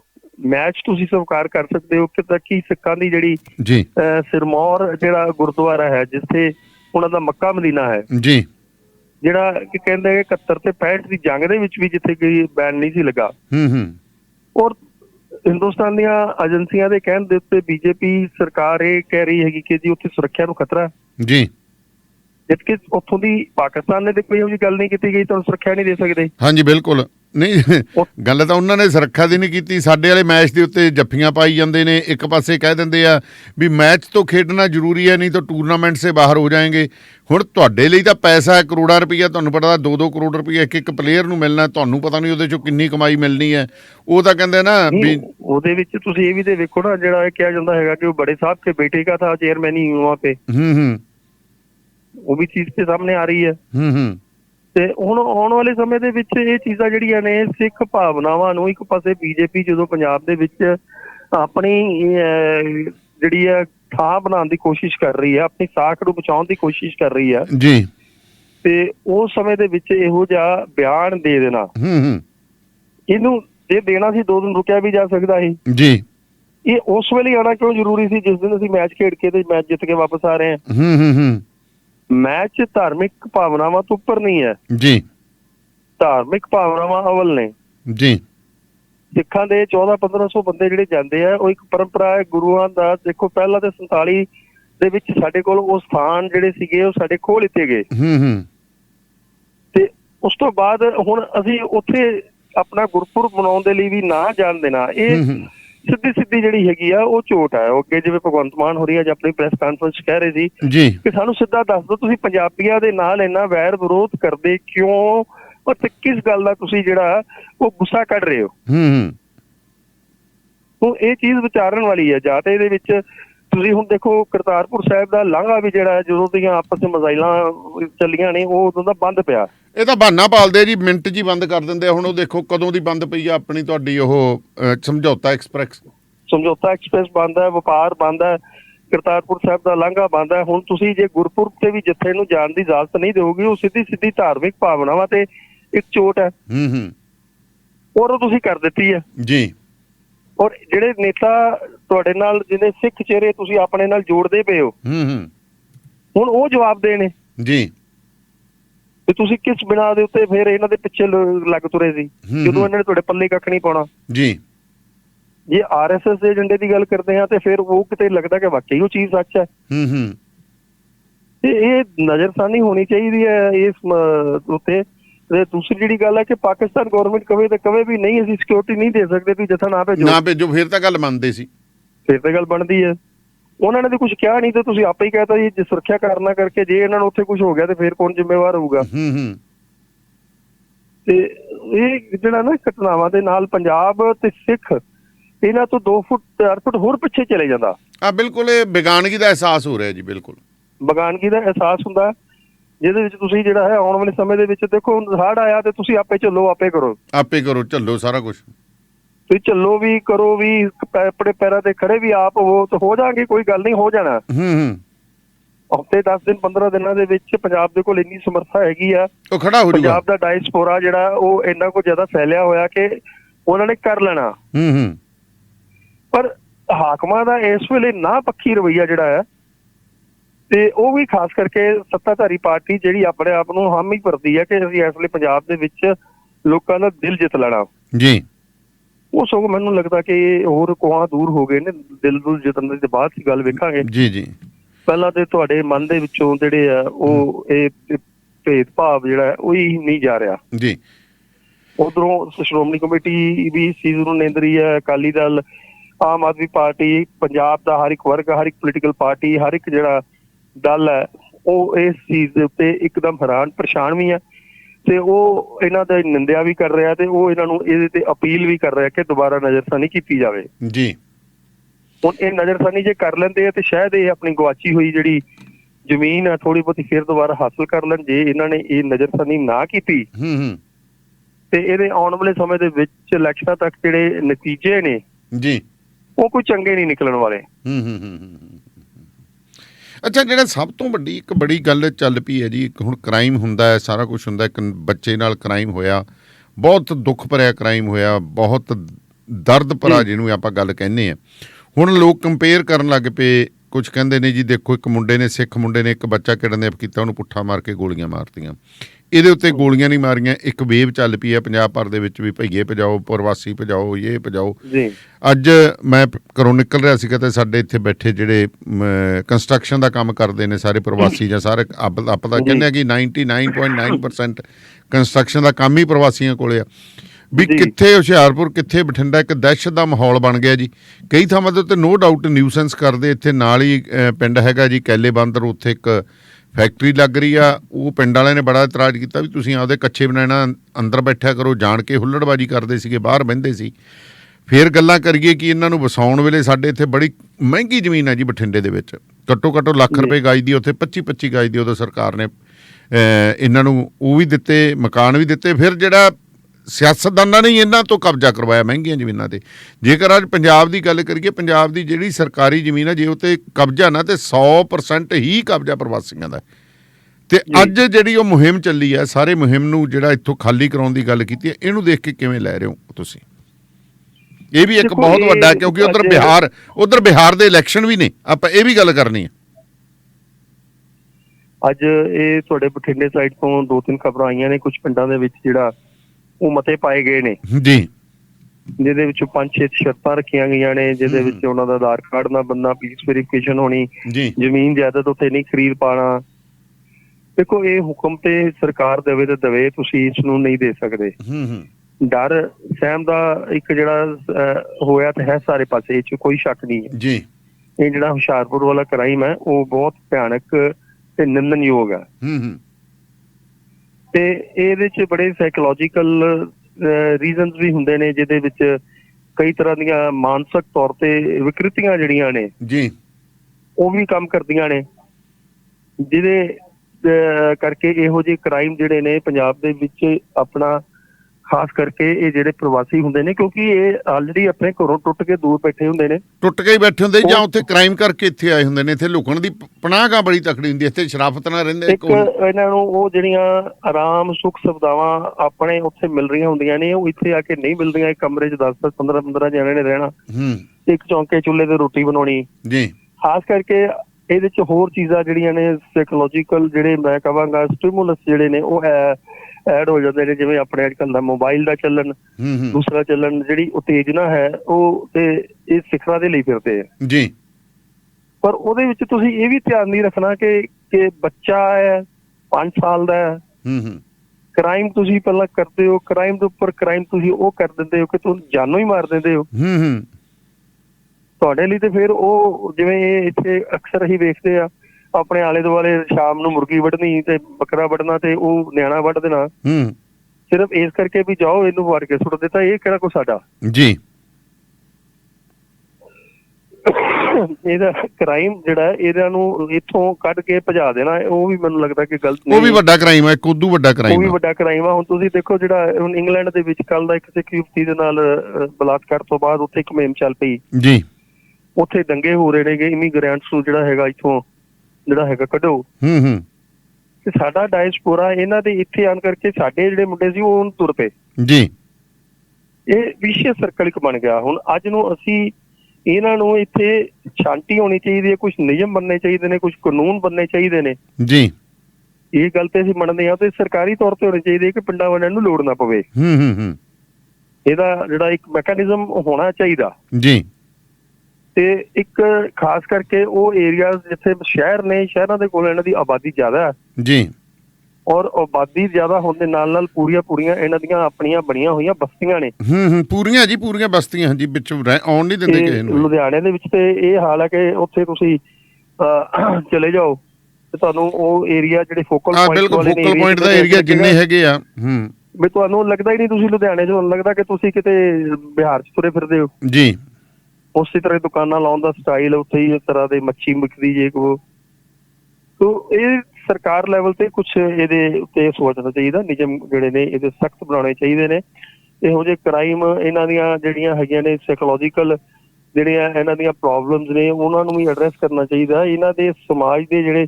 ਮੈਚ ਤੁਸੀਂ ਸਵੀਕਾਰ ਕਰ ਸਕਦੇ ਹੋ ਕਿ ਤੱਕ ਕੀ ਸਿੱਖਾਂ ਦੀ ਜਿਹੜੀ ਜੀ। ਸਿਰਮੌਰ ਜਿਹੜਾ ਗੁਰਦੁਆਰਾ ਹੈ ਜਿੱਥੇ ਉਹਨਾਂ ਦਾ ਮੱਕਾ ਮਦੀਨਾ ਹੈ ਜੀ। ਜਿਹੜਾ ਕਿ ਕਹਿੰਦੇ ਕਿ 71 ਤੇ 65 ਦੀ ਜੰਗ ਦੇ ਵਿੱਚ ਵੀ ਜਿੱਥੇ ਕੋਈ ਬੈਨ ਨਹੀਂ ਸੀ ਲੱਗਾ। ਹੂੰ ਹੂੰ। ਔਰ ਹਿੰਦੁਸਤਾਨ ਦੀਆਂ ਏਜੰਸੀਆਂ ਦੇ ਕਹਿਣ ਦੇ ਉੱਤੇ ਬੀਜੇਪੀ ਸਰਕਾਰ ਇਹ ਕਹਿ ਰਹੀ ਹੈਗੀ ਕਿ ਜੀ ਉੱਥੇ ਸੁਰੱਖਿਆ ਨੂੰ ਖਤਰਾ ਜੀ। ਜਦਕਿ ਉੱਥੋਂ ਦੀ ਪਾਕਿਸਤਾਨ ਨੇ ਤੇ ਕੋਈ ਇਹੋ ਜਿਹੀ ਗੱਲ ਨਹੀਂ ਕੀਤੀ ਗਈ ਤੁਹਾਨੂੰ ਸੁਰੱਖਿਆ ਨਹੀਂ ਦੇ ਸਕਦੇ। ਹਾਂਜੀ ਬਿਲਕੁਲ। ਨਹੀਂ ਗੱਲ ਤਾਂ ਉਹਨਾਂ ਨੇ ਸੁਰੱਖਿਆ ਦੀ ਨਹੀਂ ਕੀਤੀ। ਸਾਡੇ ਵਾਲੇ ਮੈਚ ਦੇ ਉੱਤੇ ਜੱਫੀਆਂ ਪਾਈ ਜਾਂਦੇ ਨੇ। ਇੱਕ ਪਾਸੇ ਕਹਿ ਦਿੰਦੇ ਆ ਵੀ ਮੈਚ ਤੋਂ ਖੇਡਣਾ ਜ਼ਰੂਰੀ ਹੈ ਨਹੀਂ ਤਾਂ ਟੂਰਨਾਮੈਂਟ ਸੇ ਬਾਹਰ ਹੋ ਜਾਏਗੇ। ਹੁਣ ਤੁਹਾਡੇ ਲਈ ਤਾਂ ਪੈਸਾ ਕਰੋੜਾਂ ਰੁਪਈਆ ਤੁਹਾਨੂੰ ਪਤਾ 2-2 ਕਰੋੜ ਰੁਪਈਆ ਇੱਕ ਇੱਕ ਪਲੇਅਰ ਨੂੰ ਮਿਲਣਾ ਤੁਹਾਨੂੰ ਪਤਾ ਨਹੀਂ ਉਹਦੇ ਚੋਂ ਕਿੰਨੀ ਕਮਾਈ ਮਿਲਣੀ ਹੈ। ਉਹ ਤਾਂ ਕਹਿੰਦੇ ਨਾ ਵੀ ਉਹਦੇ ਵਿੱਚ ਤੁਸੀਂ ਇਹ ਵੀ ਤੇ ਵੇਖੋ ਨਾ ਜਿਹੜਾ ਇਹ ਕਿਹਾ ਜਾਂਦਾ ਹੈਗਾ ਕਿ ਉਹ ਬੜੇ ਸਾਹਿਬ ਕੇ ਬੇਟੇ ਦਾ ਥਾ ਚੇਅਰਮੈਨ ਹੀ ਹੁਆ ਤੇ। ਹੂੰ ਹੂੰ। ਉਹ ਵੀ ਚੀਜ਼ ਤੇ ਸਾਹਮਣੇ ਆ ਰਹੀ ਹੈ। ਹੂੰ ਹੂੰ। ਤੇ ਹੁਣ ਆਉਣ ਵਾਲੇ ਸਮੇਂ ਦੇ ਵਿੱਚ ਇਹ ਚੀਜ਼ਾਂ ਜਿਹੜੀਆਂ ਨੇ ਸਿੱਖ ਭਾਵਨਾਵਾਂ ਨੂੰ ਇੱਕ ਪਾਸੇ ਬੀਜੇਪੀ ਜਦੋਂ ਪੰਜਾਬ ਦੇ ਵਿੱਚ ਆਪਣੀ ਜਿਹੜੀ ਹੈ ਥਾਂ ਬਣਾਉਣ ਦੀ ਕੋਸ਼ਿਸ਼ ਕਰ ਰਹੀ ਹੈ ਆਪਣੀ ਸਾਖ ਨੂੰ ਬਚਾਉਣ ਦੀ ਕੋਸ਼ਿਸ਼ ਕਰ ਰਹੀ ਹੈ। ਜੀ। ਤੇ ਉਸ ਸਮੇਂ ਦੇ ਵਿੱਚ ਇਹੋ ਜਿਹਾ ਬਿਆਨ ਦੇ ਦੇਣਾ। ਹੂੰ ਹੂੰ। ਇਹਨੂੰ ਜੇ ਦੇਣਾ ਸੀ ਦੋ ਦਿਨ ਰੁਕਿਆ ਵੀ ਜਾ ਸਕਦਾ ਸੀ। ਜੀ। ਇਹ ਉਸ ਵੇਲੇ ਆਉਣਾ ਕਿਉਂ ਜ਼ਰੂਰੀ ਸੀ? ਜਿਸ ਦਿਨ ਅਸੀਂ ਮੈਚ ਖੇਡ ਕੇ ਤੇ ਮੈਚ ਜਿੱਤ ਕੇ ਵਾਪਸ ਆ ਰਹੇ ਹਾਂ। ਹੂੰ ਹੂੰ ਹੂੰ। ਮੈਚ ਧਾਰਮਿਕ ਭਾਵਨਾਵਾਂ ਤੋਂ ਉੱਪਰ ਨਹੀਂ ਹੈ। ਜੀ। ਧਾਰਮਿਕ ਭਾਵਨਾਵਾਂ ਅਵਲ ਨੇ। ਜੀ। ਸਿੱਖਾਂ ਦੇ 14 1500 ਬੰਦੇ ਜਿਹੜੇ ਜਾਂਦੇ ਆ ਉਹ ਇੱਕ ਪਰੰਪਰਾ ਹੈ ਗੁਰੂਆਂ ਦਾ। ਦੇਖੋ ਪਹਿਲਾਂ ਤੇ 47 ਦੇ ਵਿੱਚ ਸਾਡੇ ਕੋਲ ਉਹ ਸਥਾਨ ਜਿਹੜੇ ਸੀਗੇ ਉਹ ਸਾਡੇ ਖੋਹ ਲਿੱਤੇ ਗਏ। ਹੂੰ ਹੂੰ। ਤੇ ਉਸ ਤੋਂ ਬਾਅਦ ਹੁਣ ਅਸੀਂ ਉੱਥੇ ਆਪਣਾ ਗੁਰਪੁਰਬ ਮਨਾਉਣ ਦੇ ਲਈ ਵੀ ਨਾ ਜਾਣ ਦੇਣਾ। ਇਹ। ਸਿੱਧੀ ਸਿੱਧੀ ਜਿਹੜੀ ਹੈਗੀ ਆ ਉਹ ਝੋਟ ਹੈ ਉਹ ਅੱਗੇ ਜਿਵੇਂ ਭਗਵੰਤ ਮਾਨ ਹੋ ਰਹੀ ਅੱਜ ਆਪਣੀ ਪ੍ਰੈਸ ਕਾਨਫਰੰਸ 'ਚ ਕਹਿ ਰਹੇ ਸੀ ਕਿ ਸਾਨੂੰ ਸਿੱਧਾ ਦੱਸ ਦਿਓ ਤੁਸੀਂ ਪੰਜਾਬੀਆਂ ਦੇ ਨਾਲ ਇੰਨਾ ਵੈਰ ਵਿਰੋਧ ਕਰਦੇ ਕਿਉਂ? ਔਰ ਤੇ ਕਿਸ ਗੱਲ ਦਾ ਤੁਸੀਂ ਜਿਹੜਾ ਉਹ ਗੁੱਸਾ ਕੱਢ ਰਹੇ ਹੋ? ਹੂੰ ਹੂੰ। ਉਹ ਇਹ ਚੀਜ਼ ਵਿਚਾਰਨ ਵਾਲੀ ਹੈ ਜਾਂ ਤੇ ਇਹਦੇ ਵਿੱਚ ਤੁਸੀਂ ਹੁਣ ਦੇਖੋ ਕਰਤਾਰਪੁਰ ਸਾਹਿਬ ਦਾ ਲਾਂਘਾ ਵੀ ਜਿਹੜਾ ਜਦੋਂ ਦੀਆਂ ਆਪਸ ਵਿੱਚ ਮਜ਼ਾਈਲਾਂ ਚੱਲੀਆਂ ਨੇ ਉਹ ਉਦੋਂ ਦਾ ਬੰਦ ਪਿਆ। ਇਹ ਤਾਂ ਬਹਾਨਾ ਪਾਲਦੇ ਜੀ ਮਿੰਟ ਹੀ ਬੰਦ ਕਰ ਦਿੰਦੇ ਹੁਣ ਉਹ ਦੇਖੋ ਕਦੋਂ ਦੀ ਬੰਦ ਪਈ ਆ ਆਪਣੀ ਤੁਹਾਡੀ ਉਹ ਸਮਝੌਤਾ ਐਕਸਪ੍ਰੈਸ। ਸਮਝੌਤਾ ਐਕਸਪ੍ਰੈਸ ਬੰਦ ਹੈ ਵਪਾਰ ਬੰਦ ਹੈ ਕਰਤਾਰਪੁਰ ਸਾਹਿਬ ਦਾ ਲਾਂਘਾ ਬੰਦ ਹੈ। ਹੁਣ ਤੁਸੀਂ ਜੇ ਗੁਰਪੁਰਬ ਤੇ ਵੀ ਜਿੱਥੇ ਨੂੰ ਜਾਣ ਦੀ ਇਜਾਜ਼ਤ ਨਹੀਂ ਦਿਓਗੇ ਉਹ ਸਿੱਧੀ ਸਿੱਧੀ ਧਾਰਮਿਕ ਭਾਵਨਾਵਾਂ ਤੇ ਇੱਕ ਚੋਟ ਹੈ। ਹੂੰ ਹੂੰ। ਔਰ ਉਹ ਤੁਸੀਂ ਕਰ ਦਿੱਤੀ ਹੈ। ਜੀ। ਔਰ ਜਿਹੜੇ ਨੇਤਾ ਤੁਹਾਡੇ ਨਾਲ ਜਿਹਨੇ ਸਿੱਖ ਚਿਹਰੇ ਤੁਸੀਂ ਆਪਣੇ ਨਾਲ ਜੋੜਦੇ ਪਏ ਹੋ। ਹੂੰ ਹੂੰ। ਹੁਣ ਉਹ ਜਵਾਬ ਦੇਣੇ। ਜੀ। ਤੇ ਤੁਸੀਂ ਕਿਸ ਬਿਨਾ ਦੇ ਉੱਤੇ ਫਿਰ ਇਹਨਾਂ ਦੇ ਪਿੱਛੇ ਲੱਗ ਤੁਰੇ ਸੀ? ਜਦੋਂ। ਇਹਨਾਂ ਨੇ ਤੁਹਾਡੇ ਪੱਲੇ ਕੱਖ ਨਹੀਂ ਪਾਉਣਾ। ਜੀ। ਜੇ ਆਰਐਸਐਸ ਦੇ ਏਜੰਡੇ ਦੀ ਗੱਲ ਕਰਦੇ ਆ ਤੇ ਫਿਰ ਉਹ ਕਿਤੇ ਲੱਗਦਾ ਕਿ ਵਾਕਈ ਉਹ ਚੀਜ਼ ਸੱਚ ਹੈ। ਹੂੰ ਹੂੰ। ਤੇ ਇਹ ਨਜ਼ਰਸਾਨੀ ਹੋਣੀ ਚਾਹੀਦੀ ਹੈ ਇਸ ਉੱਤੇ। ਤੇ ਦੂਸਰੀ ਜਿਹੜੀ ਗੱਲ ਹੈ ਕਿ ਪਾਕਿਸਤਾਨ ਗਵਰਨਮੈਂਟ ਕਵੇ ਤੇ ਕਵੇ ਵੀ ਨਹੀਂ ਅਸੀਂ ਸਿਕਿਉਰਿਟੀ ਨਹੀਂ ਦੇ ਸਕਦੇ ਵੀ ਜਥਾ ਨਾ ਭੇਜੋ। ਨਾ ਭੇਜੋ ਫਿਰ ਤਾਂ ਗੱਲ ਮੰਨਦੇ ਸੀ। ਫਿਰ ਤੇ ਗੱਲ ਬਣਦੀ ਹੈ। ਉਹਨਾਂ ਨੇ ਤਾਂ ਕੁਝ ਕਿਹਾ ਨਹੀਂ ਤੇ ਤੁਸੀਂ ਆਪੇ ਹੀ ਕਹਤਾ ਜੀ ਸੁਰੱਖਿਆ ਕਾਰਨਾਂ ਕਰਕੇ ਜੇ ਇਹਨਾਂ ਨੂੰ ਉੱਥੇ ਕੁਝ ਹੋ ਗਿਆ ਤੇ ਫਿਰ ਕੌਣ ਜ਼ਿੰਮੇਵਾਰ ਹੋਊਗਾ? ਹੂੰ ਹੂੰ। ਤੇ ਇਹ ਜਿਹੜਾ ਨਾ ਘਟਨਾਵਾਂ ਦੇ ਨਾਲ ਪੰਜਾਬ ਤੇ ਸਿੱਖ ਇਹਨਾਂ ਤੋਂ 2 ਫੁੱਟ 4 ਫੁੱਟ ਹੋਰ ਪਿੱਛੇ ਚਲੇ ਜਾਂਦਾ। ਆ ਬਿਲਕੁਲ ਇਹ ਬੇਗਾਨਗੀ ਦਾ ਅਹਿਸਾਸ ਹੋ ਰਿਹਾ ਜੀ ਬਿਲਕੁਲ। ਬਗਾਨਗੀ ਦਾ ਅਹਿਸਾਸ ਹੁੰਦਾ ਜਿਹਦੇ ਵਿੱਚ ਤੁਸੀਂ ਜਿਹੜਾ ਹੈ ਆਉਣ ਵਾਲੇ ਸਮੇਂ ਦੇ ਵਿੱਚ ਦੇਖੋ ਹੜ੍ਹ ਆਇਆ ਤੇ ਤੁਸੀਂ ਆਪੇ ਚੱਲੋ ਆਪੇ ਕਰੋ। ਆਪੇ ਕਰੋ ਚੱਲੋ ਸਾਰਾ ਕੁਝ ਤੁਸੀਂ ਚੱਲੋ ਵੀ ਕਰੋ ਵੀ ਆਪਣੇ ਪੈਰਾਂ ਤੇ ਖੜੇ ਵੀ ਆਪ ਹੋ ਤਾਂ ਹੋ ਜਾਣਗੇ ਕੋਈ ਗੱਲ ਨਹੀਂ ਹੋ ਜਾਣਾ। ਹੂੰ ਹੂੰ। ਹਫ਼ਤੇ 10 ਦਿਨ 15 ਦਿਨਾਂ ਦੇ ਵਿੱਚ ਪੰਜਾਬ ਦੇ ਕੋਲ ਇੰਨੀ ਸਮਰੱਥਾ ਹੈਗੀ ਆ। ਉਹ ਖੜਾ ਹੋ ਜਾਊਗਾ। ਪੰਜਾਬ ਦਾ ਡਾਇਸਪੋਰਾ ਜਿਹੜਾ ਉਹ ਇੰਨਾ ਕੁ ਜ਼ਿਆਦਾ ਫੈਲਿਆ ਹੋਇਆ ਕਿ ਉਹਨਾਂ ਨੇ ਕਰ ਲੈਣਾ। ਹੂੰ ਹੂੰ। ਪਰ ਹਾਕਮਾਂ ਦਾ ਇਸ ਵੇਲੇ ਨਾ ਪੱਖੀ ਰਵਈਆ ਜਿਹੜਾ ਹੈ ਤੇ ਉਹ ਵੀ ਖਾਸ ਕਰਕੇ ਸੱਤਾਧਾਰੀ ਪਾਰਟੀ ਜਿਹੜੀ ਆਪਣੇ ਆਪ ਨੂੰ ਹਾਮੀ ਭਰਦੀ ਹੈ ਕਿ ਅਸੀਂ ਇਸ ਵੇਲੇ ਪੰਜਾਬ ਦੇ ਵਿੱਚ ਲੋਕਾਂ ਦਾ ਦਿਲ ਜਿੱਤ ਲੈਣਾ। ਜੀ। ਉਹ ਸਗੋਂ ਮੈਨੂੰ ਲੱਗਦਾ ਕਿ ਹੋਰ ਕੋਹਾਂ ਦੂਰ ਹੋ ਗਏ ਨੇ ਦਿਲ ਦੁਲ ਜਿੱਤਣ ਦੇ ਬਾਅਦ ਦੀ ਗੱਲ ਵੇਖਾਂਗੇ। ਜੀ ਜੀ। ਪਹਿਲਾਂ ਤੇ ਤੁਹਾਡੇ ਮਨ ਦੇ ਵਿੱਚੋਂ ਜਿਹੜੇ ਆ ਉਹ ਇਹ ਇਹ ਭੇਦਭਾਵ ਜਿਹੜਾ ਉਹ ਹੀ ਨਹੀਂ ਜਾ ਰਿਹਾ। ਜੀ। ਉਧਰੋਂ ਸ਼੍ਰੋਮਣੀ ਕਮੇਟੀ ਵੀ ਚੀਜ਼ ਨੂੰ ਨਿੰਦ ਰਹੀ ਹੈ ਅਕਾਲੀ ਦਲ ਆਮ ਆਦਮੀ ਪਾਰਟੀ ਪੰਜਾਬ ਦਾ ਹਰ ਇੱਕ ਵਰਗ ਹਰ ਇੱਕ ਪੋਲੀਟੀਕਲ ਪਾਰਟੀ ਹਰ ਇੱਕ ਜਿਹੜਾ ਦਲ ਹੈ ਉਹ ਇਸ ਚੀਜ਼ ਦੇ ਉੱਤੇ ਇੱਕਦਮ ਹੈਰਾਨ ਪਰੇਸ਼ਾਨ ਵੀ ਹੈ। ਤੇ ਉਹ ਇਹਨਾਂ ਦਾ ਨਿੰਦਿਆ ਵੀ ਕਰ ਰਿਹਾ ਤੇ ਉਹ ਇਹਨਾਂ ਨੂੰ ਇਹਦੇ ਤੇ ਅਪੀਲ ਵੀ ਕਰ ਰਿਹਾ ਕਿ ਦੁਬਾਰਾ ਨਜ਼ਰਸਾਨੀ ਕੀਤੀ ਜਾਵੇ। ਜੀ। ਹੁਣ ਇਹ ਨਜ਼ਰਸਾਨੀ ਜੇ ਕਰ ਲੈਂਦੇ ਆ ਤੇ ਸ਼ਾਇਦ ਇਹ ਆਪਣੀ ਗਵਾਚੀ ਹੋਈ ਜਿਹੜੀ ਜ਼ਮੀਨ ਆ ਥੋੜੀ ਬਹੁਤੀ ਫਿਰ ਦੁਬਾਰਾ ਹਾਸਲ ਕਰ ਲੈਣ ਜੇ ਇਹਨਾਂ ਨੇ ਇਹ ਨਜ਼ਰਸਾਨੀ ਨਾ ਕੀਤੀ। ਹੂੰ ਹੂੰ। ਤੇ ਇਹਦੇ ਆਉਣ ਵਾਲੇ ਸਮੇਂ ਦੇ ਵਿੱਚ ਇਲੈਕਸ਼ਨਾਂ ਤੱਕ ਜਿਹੜੇ ਨਤੀਜੇ ਨੇ ਜੀ। ਉਹ ਕੋਈ ਚੰਗੇ ਨਹੀਂ ਨਿਕਲਣ ਵਾਲੇ। ਹੂੰ ਹੂੰ ਹੂੰ ਹੂੰ, ਹੂੰ। ਅੱਛਾ ਜਿਹੜਾ ਸਭ ਤੋਂ ਵੱਡੀ ਇੱਕ ਬੜੀ ਗੱਲ ਚੱਲ ਪਈ ਹੈ ਜੀ ਇੱਕ ਹੁਣ ਕ੍ਰਾਈਮ ਹੁੰਦਾ ਹੈ ਸਾਰਾ ਕੁਝ ਹੁੰਦਾ ਹੈ, ਇੱਕ ਬੱਚੇ ਨਾਲ ਕ੍ਰਾਈਮ ਹੋਇਆ ਬਹੁਤ ਦੁੱਖ ਭਰਿਆ ਕ੍ਰਾਈਮ ਹੋਇਆ ਬਹੁਤ ਦਰਦ ਭਰਾ ਜਿਹਨੂੰ ਆਪਾਂ ਗੱਲ ਕਹਿੰਦੇ ਆ ਹੁਣ ਲੋਕ ਕੰਪੇਅਰ ਕਰਨ ਲੱਗ ਪਏ ਕੁਝ ਕਹਿੰਦੇ ਨੇ ਜੀ ਦੇਖੋ ਇੱਕ ਮੁੰਡੇ ਨੇ ਸਿੱਖ ਮੁੰਡੇ ਨੇ ਇੱਕ ਬੱਚਾ ਕਿਡਨੈਪ ਕੀਤਾ ਉਹਨੂੰ ਪੁੱਠਾ ਮਾਰ ਕੇ ਗੋਲੀਆਂ ਮਾਰਤੀਆਂ। ਇਹਦੇ ਉੱਤੇ ਗੋਲੀਆਂ ਨਹੀਂ ਮਾਰੀਆਂ ਇੱਕ ਵੇਵ ਚੱਲ ਪਈ ਹੈ ਪੰਜਾਬ ਭਰ ਦੇ ਵਿੱਚ ਵੀ ਭਈਏ ਭਜਾਓ ਪ੍ਰਵਾਸੀ ਭਜਾਓ ਇਹ ਭਜਾਓ। ਜੀ। ਅੱਜ ਮੈਂ ਘਰੋਂ ਨਿਕਲ ਰਿਹਾ ਸੀਗਾ ਤੇ ਸਾਡੇ ਇੱਥੇ ਬੈਠੇ ਜਿਹੜੇ ਕੰਸਟਰਕਸ਼ਨ ਦਾ ਕੰਮ ਕਰਦੇ ਨੇ ਸਾਰੇ ਪ੍ਰਵਾਸੀ ਜਾਂ ਸਾਰੇ ਆਪ ਕਹਿੰਦੇ ਆ ਕਿ 99.9% ਕੰਸਟਰਕਸ਼ਨ ਦਾ ਕੰਮ ਹੀ ਪ੍ਰਵਾਸੀਆਂ ਕੋਲੇ ਆ। ਵੀ। ਕਿੱਥੇ ਹੁਸ਼ਿਆਰਪੁਰ ਕਿੱਥੇ ਬਠਿੰਡਾ ਇੱਕ ਦਹਿਸ਼ਤ ਦਾ ਮਾਹੌਲ ਬਣ ਗਿਆ ਜੀ। ਕਈ ਥਾਵਾਂ ਦੇ ਉੱਤੇ ਨੋ ਡਾਊਟ ਨਿਊਸੈਂਸ ਕਰਦੇ ਇੱਥੇ ਨਾਲ ਹੀ ਪਿੰਡ ਹੈਗਾ ਜੀ ਕੈਲੇ ਬਾਂਦਰ ਉੱਥੇ ਇੱਕ ਫੈਕਟਰੀ ਲੱਗ ਰਹੀ ਆ ਉਹ ਪਿੰਡ ਵਾਲਿਆਂ ਨੇ ਬੜਾ ਇਤਰਾਜ਼ ਕੀਤਾ ਵੀ ਤੁਸੀਂ ਆਪਦੇ ਕੱਚੇ ਬਣਾਣਾ ਅੰਦਰ ਬੈਠਿਆ ਕਰੋ ਜਾਣ ਕੇ ਹੁੱਲੜਬਾਜੀ ਕਰਦੇ ਸੀਗੇ ਬਾਹਰ ਬਹਿੰਦੇ ਸੀ। ਫੇਰ ਗੱਲਾਂ ਕਰੀਏ ਕਿ ਇਹਨਾਂ ਨੂੰ ਵਸਾਉਣ ਵੇਲੇ ਸਾਡੇ ਇੱਥੇ ਬੜੀ ਮਹਿੰਗੀ ਜ਼ਮੀਨ ਹੈ ਜੀ ਬਠਿੰਡੇ ਦੇ ਵਿੱਚ। ਘੱਟੋ ਘੱਟੋ ਲੱਖ ਰੁਪਏ ਗਾਜ ਦੀ ਉੱਥੇ 25 25 ਗਾਜ ਦੀ ਉਦੋਂ ਸਰਕਾਰ ਨੇ ਇਹਨਾਂ ਨੂੰ ਉਹ ਵੀ ਦਿੱਤੇ ਮਕਾਨ ਵੀ ਦਿੱਤੇ ਫਿਰ ਜਿਹੜਾ ਸਿਆਸਤਦਾਨਾਂ ਨੇ ਹੀ ਇਹਨਾਂ ਤੋਂ ਕਬਜ਼ਾ ਕਰਵਾਇਆ ਮਹਿੰਗੀਆਂ ਜ਼ਮੀਨਾਂ ਤੇ। ਜੇਕਰ ਅੱਜ ਪੰਜਾਬ ਦੀ ਗੱਲ ਕਰੀਏ ਪੰਜਾਬ ਦੀ ਜਿਹੜੀ ਸਰਕਾਰੀ ਜ਼ਮੀਨ ਹੈ ਜੇ ਉਹ ਤੇ ਕਬਜ਼ਾ ਨਾ ਤੇ 100% ਹੀ ਕਬਜ਼ਾ ਪ੍ਰਵਾਸੀਆਂ ਦਾ। ਤੇ ਅੱਜ ਜਿਹੜੀ ਉਹ ਮੁਹਿੰਮ ਚੱਲੀ ਹੈ ਸਾਰੇ ਮੁਹਿੰਮ ਨੂੰ ਜਿਹੜਾ ਇੱਥੋਂ ਖਾਲੀ ਕਰਾਉਣ ਦੀ ਗੱਲ ਕੀਤੀ ਹੈ ਇਹਨੂੰ ਦੇਖ ਕੇ ਕਿਵੇਂ ਲੈ ਰਹੇ ਹੋ ਤੁਸੀਂ? ਇਹ ਵੀ ਇੱਕ ਬਹੁਤ ਵੱਡਾ ਕਿਉਂਕਿ ਉਧਰ ਬਿਹਾਰ ਉਧਰ ਬਿਹਾਰ ਦੇ ਇਲੈਕਸ਼ਨ ਵੀ ਨੇ ਆਪਾਂ ਇਹ ਵੀ ਗੱਲ ਕਰਨੀ ਹੈ ਅੱਜ ਇਹ ਤੁਹਾਡੇ ਬਠਿੰਡੇ ਸਾਈਡ ਤੋਂ ਦੋ ਤਿੰਨ ਖਬਰਾਂ ਆਈਆਂ ਨੇ ਕੁਝ ਪਿੰਡਾਂ ਦੇ ਵਿੱਚ ਜਿਹੜਾ ਉਹ ਮਤੇ ਪਾਏ ਗਏ ਨੇ। ਜੀ। ਜਿਹਦੇ ਵਿੱਚ ਪੰਜ ਛੇ ਸ਼ਰਤਾਂ ਰੱਖੀਆਂ ਗਈਆਂ ਨੇ ਜਿਹਦੇ ਵਿੱਚ ਉਹਨਾਂ ਦਾ ਆਧਾਰ ਕਾਰਡ ਨਾ ਬੰਨਾ ਪੁਲਿਸ ਵੈਰੀਫਿਕੇਸ਼ਨ ਹੋਣੀ ਜ਼ਮੀਨ ਜਾਇਦਾਦ ਉੱਤੇ ਨਹੀਂ ਖਰੀਦ ਪਾਣਾ। ਦੇਖੋ ਇਹ ਹੁਕਮ ਤੇ ਸਰਕਾਰ ਦੇਵੇ ਤੇ ਦੇਵੇ ਤੁਸੀਂ ਇਸ ਨੂੰ ਨਹੀਂ ਦੇ ਸਕਦੇ। ਹੂੰ ਹੂੰ। ਡਰ ਸਹਿਮ ਦਾ ਇੱਕ ਜਿਹੜਾ ਹੋਇਆ ਤਾਂ ਹੈ ਸਾਰੇ ਪਾਸੇ ਇਹ ਚ ਕੋਈ ਸ਼ੱਕ ਨਹੀਂ ਹੈ। ਜੀ। ਇਹ ਜਿਹੜਾ ਹੁਸ਼ਿਆਰਪੁਰ ਵਾਲਾ ਕ੍ਰਾਈਮ ਹੈ ਉਹ ਬਹੁਤ ਭਿਆਨਕ ਤੇ ਨਿੰਦਨਯੋਗ ਹੈ। ਹੂੰ ਹੂੰ। ਤੇ ਇਹਦੇ ਚ ਬੜੇ ਸਾਈਕੋਲੋਜੀਕਲ ਰੀਜ਼ਨਸ ਵੀ ਹੁੰਦੇ ਨੇ ਜਿਹਦੇ ਵਿੱਚ ਕਈ ਤਰ੍ਹਾਂ ਦੀਆਂ ਮਾਨਸਿਕ ਤੌਰ ਤੇ ਵਿਕ੍ਰਿਤੀਆਂ ਜਿਹੜੀਆਂ ਨੇ ਜੀ। ਉਹ ਵੀ ਕੰਮ ਕਰਦੀਆਂ ਨੇ। ਜਿਹਦੇ ਕਰਕੇ ਇਹੋ ਜਿਹੇ ਕ੍ਰਾਈਮ ਜਿਹੜੇ ਨੇ ਪੰਜਾਬ ਦੇ ਵਿੱਚ ਆਪਣਾ ਖਾਸ ਕਰਕੇ ਇਹ ਜਿਹੜੇ ਪ੍ਰਵਾਸੀ ਹੁੰਦੇ ਨੇ ਕਿਉਂਕਿ ਇਹ ਆਲਰੇਡੀ ਆਪਣੇ ਘਰੋਂ ਟੁੱਟ ਕੇ ਦੂਰ ਬੈਠੇ ਹੁੰਦੇ ਨੇ। ਟੁੱਟ ਕੇ ਹੀ ਬੈਠੇ ਹੁੰਦੇ ਜਾਂ ਉੱਥੇ ਕ੍ਰਾਈਮ ਕਰਕੇ ਇੱਥੇ ਆਏ ਹੁੰਦੇ ਨੇ। ਇੱਥੇ ਲੁਕਣ ਦੀ ਪ- ਪਨਾਹ ਗਾ ਬੜੀ ਤਕੜੀ ਹੁੰਦੀ ਹੈ। ਇੱਥੇ ਸ਼ਰਾਫਤ ਨਾਲ ਰਹਿੰਦੇ ਇੱਕ ਇਹਨਾਂ ਨੂੰ ਉਹ ਜਿਹੜੀਆਂ ਆਰਾਮ ਸੁੱਖ ਸੁਵਿਧਾਵਾਂ ਆਪਣੇ ਉੱਥੇ ਮਿਲ ਰਹੀਆਂ ਹੁੰਦੀਆਂ ਨੇ ਉਹ ਇੱਥੇ ਆ ਕੇ ਨਹੀਂ ਮਿਲਦੀਆਂ। ਇੱਕ ਕਮਰੇ 'ਚ 10 10 15 15 ਜਣੇ ਨੇ ਰਹਿਣਾ। ਹੂੰ। ਇੱਕ ਚੌਂਕੇ ਚੁੱਲ੍ਹੇ ਤੇ ਰੋਟੀ ਬਣਾਉਣੀ। ਜੀ। ਖਾਸ ਕਰਕੇ ਇਹਦੇ 'ਚ ਹੋਰ ਚੀਜ਼ਾਂ ਜਿਹੜੀਆਂ ਨੇ ਸਾਈਕੋਲੋਜੀਕਲ ਜਿਹੜੇ ਮੈਂ ਕਹਾਂਗਾ ਸਟਿਮੂਲਸ ਜਿਹੜੇ ਨੇ ਉਹ ਐਡ ਹੋ ਜਾਂਦੇ ਨੇ ਜਿਵੇਂ ਆਪਣੇ ਅੱਜ ਕੱਲ੍ਹ ਦਾ ਮੋਬਾਈਲ ਦਾ ਚੱਲਣ ਦੂਸਰਾ ਚੱਲਣ ਜਿਹੜੀ ਉਤੇਜਨਾ ਹੈ ਉਹ ਤੇ ਇਹ ਸਿਖਰਾਂ ਦੇ ਲਈ ਫਿਰਦੇ ਆ। ਜੀ। ਪਰ ਉਹਦੇ ਵਿੱਚ ਤੁਸੀਂ ਇਹ ਵੀ ਧਿਆਨ ਨਹੀਂ ਰੱਖਣਾ ਕਿ ਕਿ ਬੱਚਾ ਹੈ 5 ਸਾਲ ਦਾ ਹੈ। ਹੂੰ ਹੂੰ। ਕ੍ਰਾਈਮ ਤੁਸੀਂ ਪਹਿਲਾਂ ਕਰਦੇ ਹੋ ਕ੍ਰਾਈਮ ਦੇ ਉੱਪਰ ਕ੍ਰਾਈਮ ਤੁਸੀਂ ਉਹ ਕਰ ਦਿੰਦੇ ਹੋ ਕਿ ਤੁਸੀਂ ਜਾਨੋਂ ਹੀ ਮਾਰ ਦਿੰਦੇ ਹੋ। ਹੂੰ ਹੂੰ। ਤੁਹਾਡੇ ਲਈ ਤੇ ਫਿਰ ਉਹ ਜਿਵੇਂ ਇਹ ਇੱਥੇ ਅਕਸਰ ਹੀ ਵੇਖਦੇ ਆ ਆਪਣੇ ਆਲੇ ਦੁਆਲੇ ਸ਼ਾਮ ਨੂੰ ਮੁਰਗੀ ਵੱਢਣੀ ਤੇ ਬੱਕਰਾ ਵੱਢਣਾ ਤੇ ਉਹ ਨਿਆਣਾ ਵੱਢ ਦੇਣਾ। ਹੂੰ। ਸਿਰਫ ਇਸ ਕਰਕੇ ਵੀ ਜਾਓ ਇਹਨੂੰ ਵਾਰ ਕੇ ਸੁੱਟ ਦਿੱਤਾ ਇਹ ਕਿਹੜਾ ਕੋ ਸਾਡਾ? ਜੀ। ਇਹਦਾ ਕ੍ਰਾਈਮ ਜਿਹੜਾ ਇਹਨਾਂ ਨੂੰ ਇੱਥੋਂ ਕੱਢ ਕੇ ਭਜਾ ਦੇਣਾ ਉਹ ਵੀ ਮੈਨੂੰ ਲੱਗਦਾ ਕਿ ਗਲਤ ਉਹ ਵੀ ਨਹੀਂ ਵੱਡਾ ਕ੍ਰਾਈਮ ਹੈ ਇੱਕ ਉਦੋਂ ਵੱਡਾ ਉਹ ਕ੍ਰਾਈਮ ਵੀ ਹੈ ਵੱਡਾ ਕ੍ਰਾਈਮ ਆ। ਹੁਣ ਤੁਸੀਂ ਦੇਖੋ ਜਿਹੜਾ ਹੁਣ ਇੰਗਲੈਂਡ ਦੇ ਵਿੱਚ ਕੱਲ ਦਾ ਇੱਕ ਸਿੱਖ ਯੁਵਤੀ ਦੇ ਨਾਲ ਬਲਾਤਕਾਰ ਤੋਂ ਬਾਅਦ ਉੱਥੇ ਇੱਕ ਮੁਹਿੰਮ ਚੱਲ ਪਈ। ਜੀ। ਉੱਥੇ ਦੰਗੇ ਹੋ ਰਹੇ ਨੇਗੇ ਇਮੀਗ੍ਰੈਂਟਸ ਨੂੰ ਜਿਹੜਾ ਹੈਗਾ ਇੱਥੋਂ ਜਿਹੜਾ ਹੈਗਾ ਕੱਢੋ। ਹੂੰ ਹੂੰ। ਤੇ ਸਾਡਾ ਡਾਇਸਪੋਰਾ ਇਹਨਾਂ ਦੇ ਇੱਥੇ ਆਣ ਕਰਕੇ ਸਾਡੇ ਜਿਹੜੇ ਮੁੰਡੇ ਸੀ ਉਹ ਹੁਣ ਤੁਰ ਪਏ। ਜੀ। ਇਹ ਵਿਸ਼ੇ ਸਰਕਲ ਇੱਕ ਬਣ ਗਿਆ। ਹੁਣ ਅੱਜ ਨੂੰ ਅਸੀਂ ਇਹਨਾਂ ਨੂੰ ਇੱਥੇ ਸ਼ਾਂਤੀ ਹੋਣੀ ਚਾਹੀਦੀ ਹੈ ਕੁਝ ਨਿਯਮ ਬਣਨੇ ਚਾਹੀਦੇ ਨੇ ਕੁਝ ਕਾਨੂੰਨ ਬਣਨੇ ਚਾਹੀਦੇ ਨੇ। ਜੀ। ਇਹ ਗੱਲ ਤੇ ਅਸੀਂ ਮੰਨਦੇ ਹਾਂ ਤੇ ਸਰਕਾਰੀ ਤੌਰ ਤੇ ਹੋਣੀ ਚਾਹੀਦੀ ਹੈ ਕਿ ਪਿੰਡਾਂ ਵਾਲਿਆਂ ਨੂੰ ਲੋੜ ਨਾ ਪਵੇ। ਹੂੰ ਹੂੰ ਹੂੰ। ਇਹਦਾ ਜਿਹੜਾ ਇੱਕ ਮੈਕੈਨਿਜ਼ਮ ਹੋਣਾ ਚਾਹੀਦਾ। ਜੀ। ਤੇ ਇੱਕ ਖਾਸ ਕਰਕੇ ਉਹ ਏਰੀਆਜ਼ ਜਿੱਥੇ ਸ਼ਹਿਰ ਨੇ ਸ਼ਹਿਰਾਂ ਦੇ ਕੋਲ ਇਹਨਾਂ ਦੀ ਆਬਾਦੀ ਜ਼ਿਆਦਾ ਹੈ। ਜੀ। ਔਰ ਆਬਾਦੀ ਜ਼ਿਆਦਾ ਹੋਣ ਦੇ ਨਾਲ ਨਾਲ ਪੂਰੀਆਂ ਪੂਰੀਆਂ ਇਹਨਾਂ ਦੀਆਂ ਆਪਣੀਆਂ ਬਣੀਆਂ ਹੋਈਆਂ ਬਸਤੀਆਂ ਨੇ। ਹੂੰ ਹੂੰ ਪੂਰੀਆਂ ਜੀ ਪੂਰੀਆਂ ਬਸਤੀਆਂ ਜੀ ਵਿੱਚ ਆਉਣ ਨਹੀਂ ਦਿੰਦੇ ਕਿਸੇ ਨੂੰ ਲੁਧਿਆਣੇ ਦੇ ਵਿੱਚ ਤੇ ਇਹ ਹਾਲ ਹੈ ਕਿ ਉੱਥੇ ਤੁਸੀਂ ਚਲੇ ਜਾਓ ਤੇ ਤੁਹਾਨੂੰ ਉਹ ਏਰੀਆ ਜਿਹੜੇ ਫੋਕਲ ਪੁਆਇੰਟ ਬਿਲਕੁਲ ਵਾਲੇ ਨੇ ਫੋਕਲ ਪੁਆਇੰਟ ਦਾ ਏਰੀਆ ਜਿੰਨੇ। ਹੈਗੇ ਆ ਹੂੰ। ਵੀ ਤੁਹਾਨੂੰ ਲੱਗਦਾ ਹੀ ਨਹੀਂ ਤੁਸੀਂ ਲੁਧਿਆਣੇ 'ਚ ਲੱਗਦਾ ਕਿ ਤੁਸੀਂ ਕਿਤੇ ਬਿਹਾਰ 'ਚ ਤੁਰੇ ਫਿਰਦੇ ਹੋ। ਜੀ। ਉਸੇ ਤਰ੍ਹਾਂ ਦੁਕਾਨਾਂ ਲਾਉਣ ਦਾ ਸਟਾਈਲ ਉੱਥੇ ਹੀ ਇਸ ਤਰ੍ਹਾਂ ਦੇ ਮੱਛੀ ਮੁਕਦੀ ਜੇ ਕੋ ਤੋ ਇਹ ਸਰਕਾਰ ਲੈਵਲ ਤੇ ਕੁਝ ਇਹਦੇ ਉੱਤੇ ਸੋਚਣਾ ਚਾਹੀਦਾ, ਨਿਯਮ ਜਿਹੜੇ ਨੇ ਇਹਦੇ ਸਖਤ ਬਣਾਉਣੇ ਚਾਹੀਦੇ ਨੇ। ਇਹੋ ਜਿਹੇ ਕ੍ਰਾਈਮ ਇਹਨਾਂ ਦੀਆਂ ਜਿਹੜੀਆਂ ਹੈਗੀਆਂ ਨੇ ਸਾਈਕੋਲੋਜੀਕਲ ਜਿਹੜੀਆਂ ਇਹਨਾਂ ਦੀਆਂ ਪ੍ਰੋਬਲਮਸ ਨੇ, ਉਹਨਾਂ ਨੂੰ ਵੀ ਐਡਰੈਸ ਕਰਨਾ ਚਾਹੀਦਾ। ਇਹਨਾਂ ਦੇ ਸਮਾਜ ਦੇ ਜਿਹੜੇ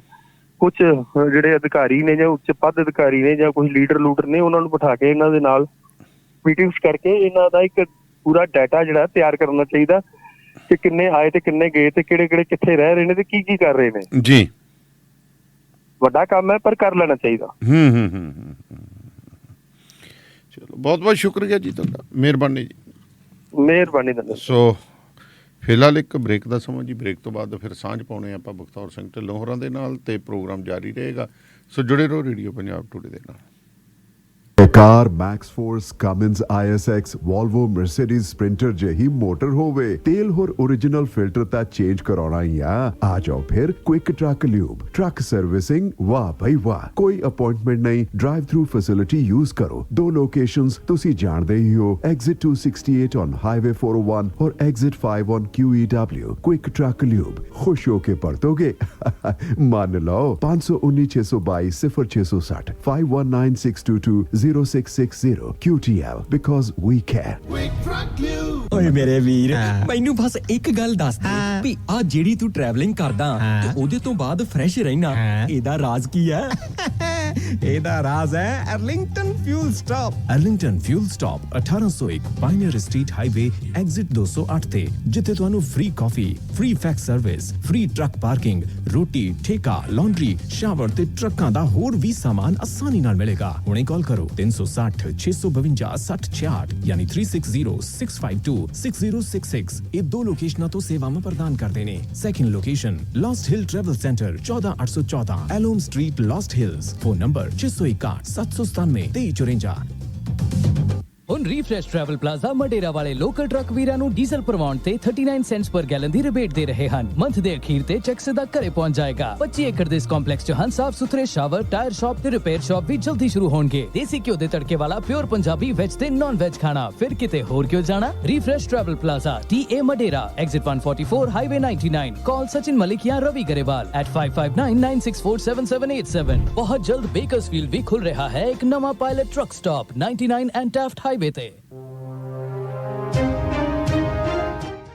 ਕੁਝ ਜਿਹੜੇ ਅਧਿਕਾਰੀ ਨੇ ਜਾਂ ਉੱਚ ਪਦ ਅਧਿਕਾਰੀ ਨੇ ਜਾਂ ਕੋਈ ਲੀਡਰ ਲੂਡਰ ਨੇ, ਉਹਨਾਂ ਨੂੰ ਬਿਠਾ ਕੇ ਇਹਨਾਂ ਦੇ ਨਾਲ ਮੀਟਿੰਗਸ ਕਰਕੇ ਇਹਨਾਂ ਦਾ ਇੱਕ ਪੂਰਾ ਡਾਟਾ ਜਿਹੜਾ ਤਿਆਰ ਕਰਨਾ ਚਾਹੀਦਾ। ਕਿ ਕਿੰਨੇ ਆਏ ਤੇ ਕਿੰਨੇ ਗਏ ਤੇ ਕਿਹੜੇ ਕਿਹੜੇ ਕਿੱਥੇ ਰਹਿ ਰਹੇ ਨੇ ਤੇ ਕੀ ਕੀ ਕਰ ਰਹੇ ਨੇ। ਜੀ। ਵੱਡਾ ਕੰਮ ਹੈ ਪਰ ਕਰ ਲੈਣਾ ਚਾਹੀਦਾ। ਹੂੰ ਹੂੰ ਹੂੰ। ਚਲੋ ਬਹੁਤ ਬਹੁਤ ਸ਼ੁਕਰੀਆ ਜੀ ਤੁਹਾਡਾ। ਮਿਹਰਬਾਨੀ ਜੀ। ਮਿਹਰਬਾਨੀ ਧੰਨਵਾਦ। ਸੋ ਫਿਲਹਾਲ ਇੱਕ ਬ੍ਰੇਕ ਦਾ ਸਮਾਂ ਜੀ। ਬ੍ਰੇਕ ਤੋਂ ਬਾਅਦ ਫਿਰ ਸਾਂਝ ਪਾਉਣੇ ਆਪਾਂ ਬਖਤੌਰ ਸਿੰਘ ਢਿੱਲੋਂ ਹੋਰਾਂ ਦੇ ਨਾਲ ਤੇ ਪ੍ਰੋਗਰਾਮ ਜਾਰੀ ਰਹੇਗਾ। ਸੋ ਜੁੜੇ ਰਹੋ ਰੇਡੀਓ ਪੰਜਾਬ ਟੂਡੇ ਦੇ ਨਾਲ। Car Max Force Cummins ISX Volvo Mercedes Sprinter ਜਿਹੀ ਮੋਟਰ ਹੋਵੇ ਤੇਲ ਹੋਰ origignal ਫਿਲਟਰ ਤਾਂ ਚੇਂਜ ਕਰਾਉਣਾ ਹੀ ਆ ਆ ਜਾਓ ਫਿਰ quick truck lube truck servicing ਵਾਹ ਭਾਈ ਵਾਹ ਕੋਈ ਅਪਾਇੰਟਮੈਂਟ ਨਹੀਂ ਡਰਾਈਵ ਥਰੂ ਫੈਸਿਲਿਟੀ ਯੂਜ਼ ਕਰੋ ਦੋ ਲੋਕੇਸ਼ਨਸ ਤੁਸੀਂ ਜਾਣਦੇ ਹੀ ਹੋ exit 268 on highway 401 or exit 5 on QEW quick truck lube ਖੁਸ਼ ਹੋ ਕੇ ਪਰਤੋਗੇ ਮੰਨ ਲਓ 519622 0660 519622 0660 QTL because we care. ਓਏ ਮੇਰੇ ਵੀਰ ਮੈਨੂੰ ਬਸ ਇੱਕ ਗੱਲ ਦੱਸ ਦੇ ਵੀ ਆ ਜਿਹੜੀ ਤੂੰ ਟਰੈਵਲਿੰਗ ਕਰਦਾ ਤੇ ਉਹਦੇ ਤੋਂ ਬਾਅਦ ਫਰੈਸ਼ ਰਹਿਣਾ ਇਹਦਾ ਰਾਜ਼ ਕੀ ਹੈ ਇਹਦਾ ਰਾਜ਼ ਹੈ Arlington fuel stop. Arlington fuel stop 1801 Pioneer Street highway, exit 208 ਤੇ, ਜਿੱਥੇ ਤੁਹਾਨੂੰ free coffee free fax service free truck parking ਰੋਟੀ, ਠੇਕਾ ਲਾਂਡਰੀ ਸ਼ਾਵਰ ਤੇ ਟਰੱਕਾਂ ਦਾ ਹੋਰ ਵੀ ਸਾਮਾਨ ਆਸਾਨੀ ਨਾਲ ਮਿਲੇਗਾ। ਹੁਣੇ ਕਾਲ ਕਰੋ 360 652 6066 ਯਾਨੀ 3606526066 ਇਹ ਦੋ ਲੋਕੇਸ਼ਨਾਂ ਤੋਂ ਸੇਵਾਵਾਂ ਪ੍ਰਦਾਨ ਕਰਦੇ ਨੇ। Second location Lost Hill travel centre 14814 Alom street Lost Hills phone number 661 797 2354 ਹੁਣ ਰੀਫਰੈਸ਼ ਟਰੈਵਲ ਪਲਾਜ਼ਾ ਮਡੇਰਾ ਵਾਲੇ ਲੋਕਲ ਟਰੱਕ ਵੀਰਾਂ ਨੂੰ ਡੀਜ਼ਲ ਭਰਵਾਉਣ ਤੇ 39 ਸੈਂਟਸ ਪਰ ਗੈਲਨ ਦੀ ਰਿਬੇਟ ਦੇ ਰਹੇ ਹਨ। ਮੰਥ ਦੇ ਅਖੀਰ ਤੇ ਚੈੱਕ ਸਿੱਧਾ ਘਰੇ ਪਹੁੰਚ ਜਾਏਗਾ। 25 ਏਕੜ ਦੇ ਇਸ ਕੰਪਲੈਕਸ 'ਚ ਹਨ ਸਾਫ਼ ਸੁਥਰੇ ਸ਼ਾਵਰ ਟਾਇਰ ਸ਼ਾਪ ਤੇ ਰਿਪੇਅਰ ਸ਼ਾਪ ਵੀ ਜਲਦੀ ਸ਼ੁਰੂ ਹੋਣਗੇ। ਦੇਸੀ ਘਿਓ ਦੇ ਤੜਕੇ ਵਾਲਾ ਪਿਓਰ ਪੰਜਾਬੀ ਵੈਜ ਤੇ ਨਾਨ ਵੈਜ ਖਾਣਾ। ਫਿਰ ਕਿਤੇ ਹੋਰ ਕਿਉਂ ਜਾਣਾ? Refresh travel plaza T A Madera exit 144 highway 99 call Sachin Malik ਜਾਂ ਰਵੀ ਗਰੇਵਾਲ at 5599647787 ਬਹੁਤ ਜਲਦ ਬੇਕਰਸਫੀਲਡ ਵੀ ਖੁੱਲ ਰਿਹਾ ਹੈ। ਇੱਕ ਨਵਾਂ Pilot truck stop 99 and Taft highway ਤੇ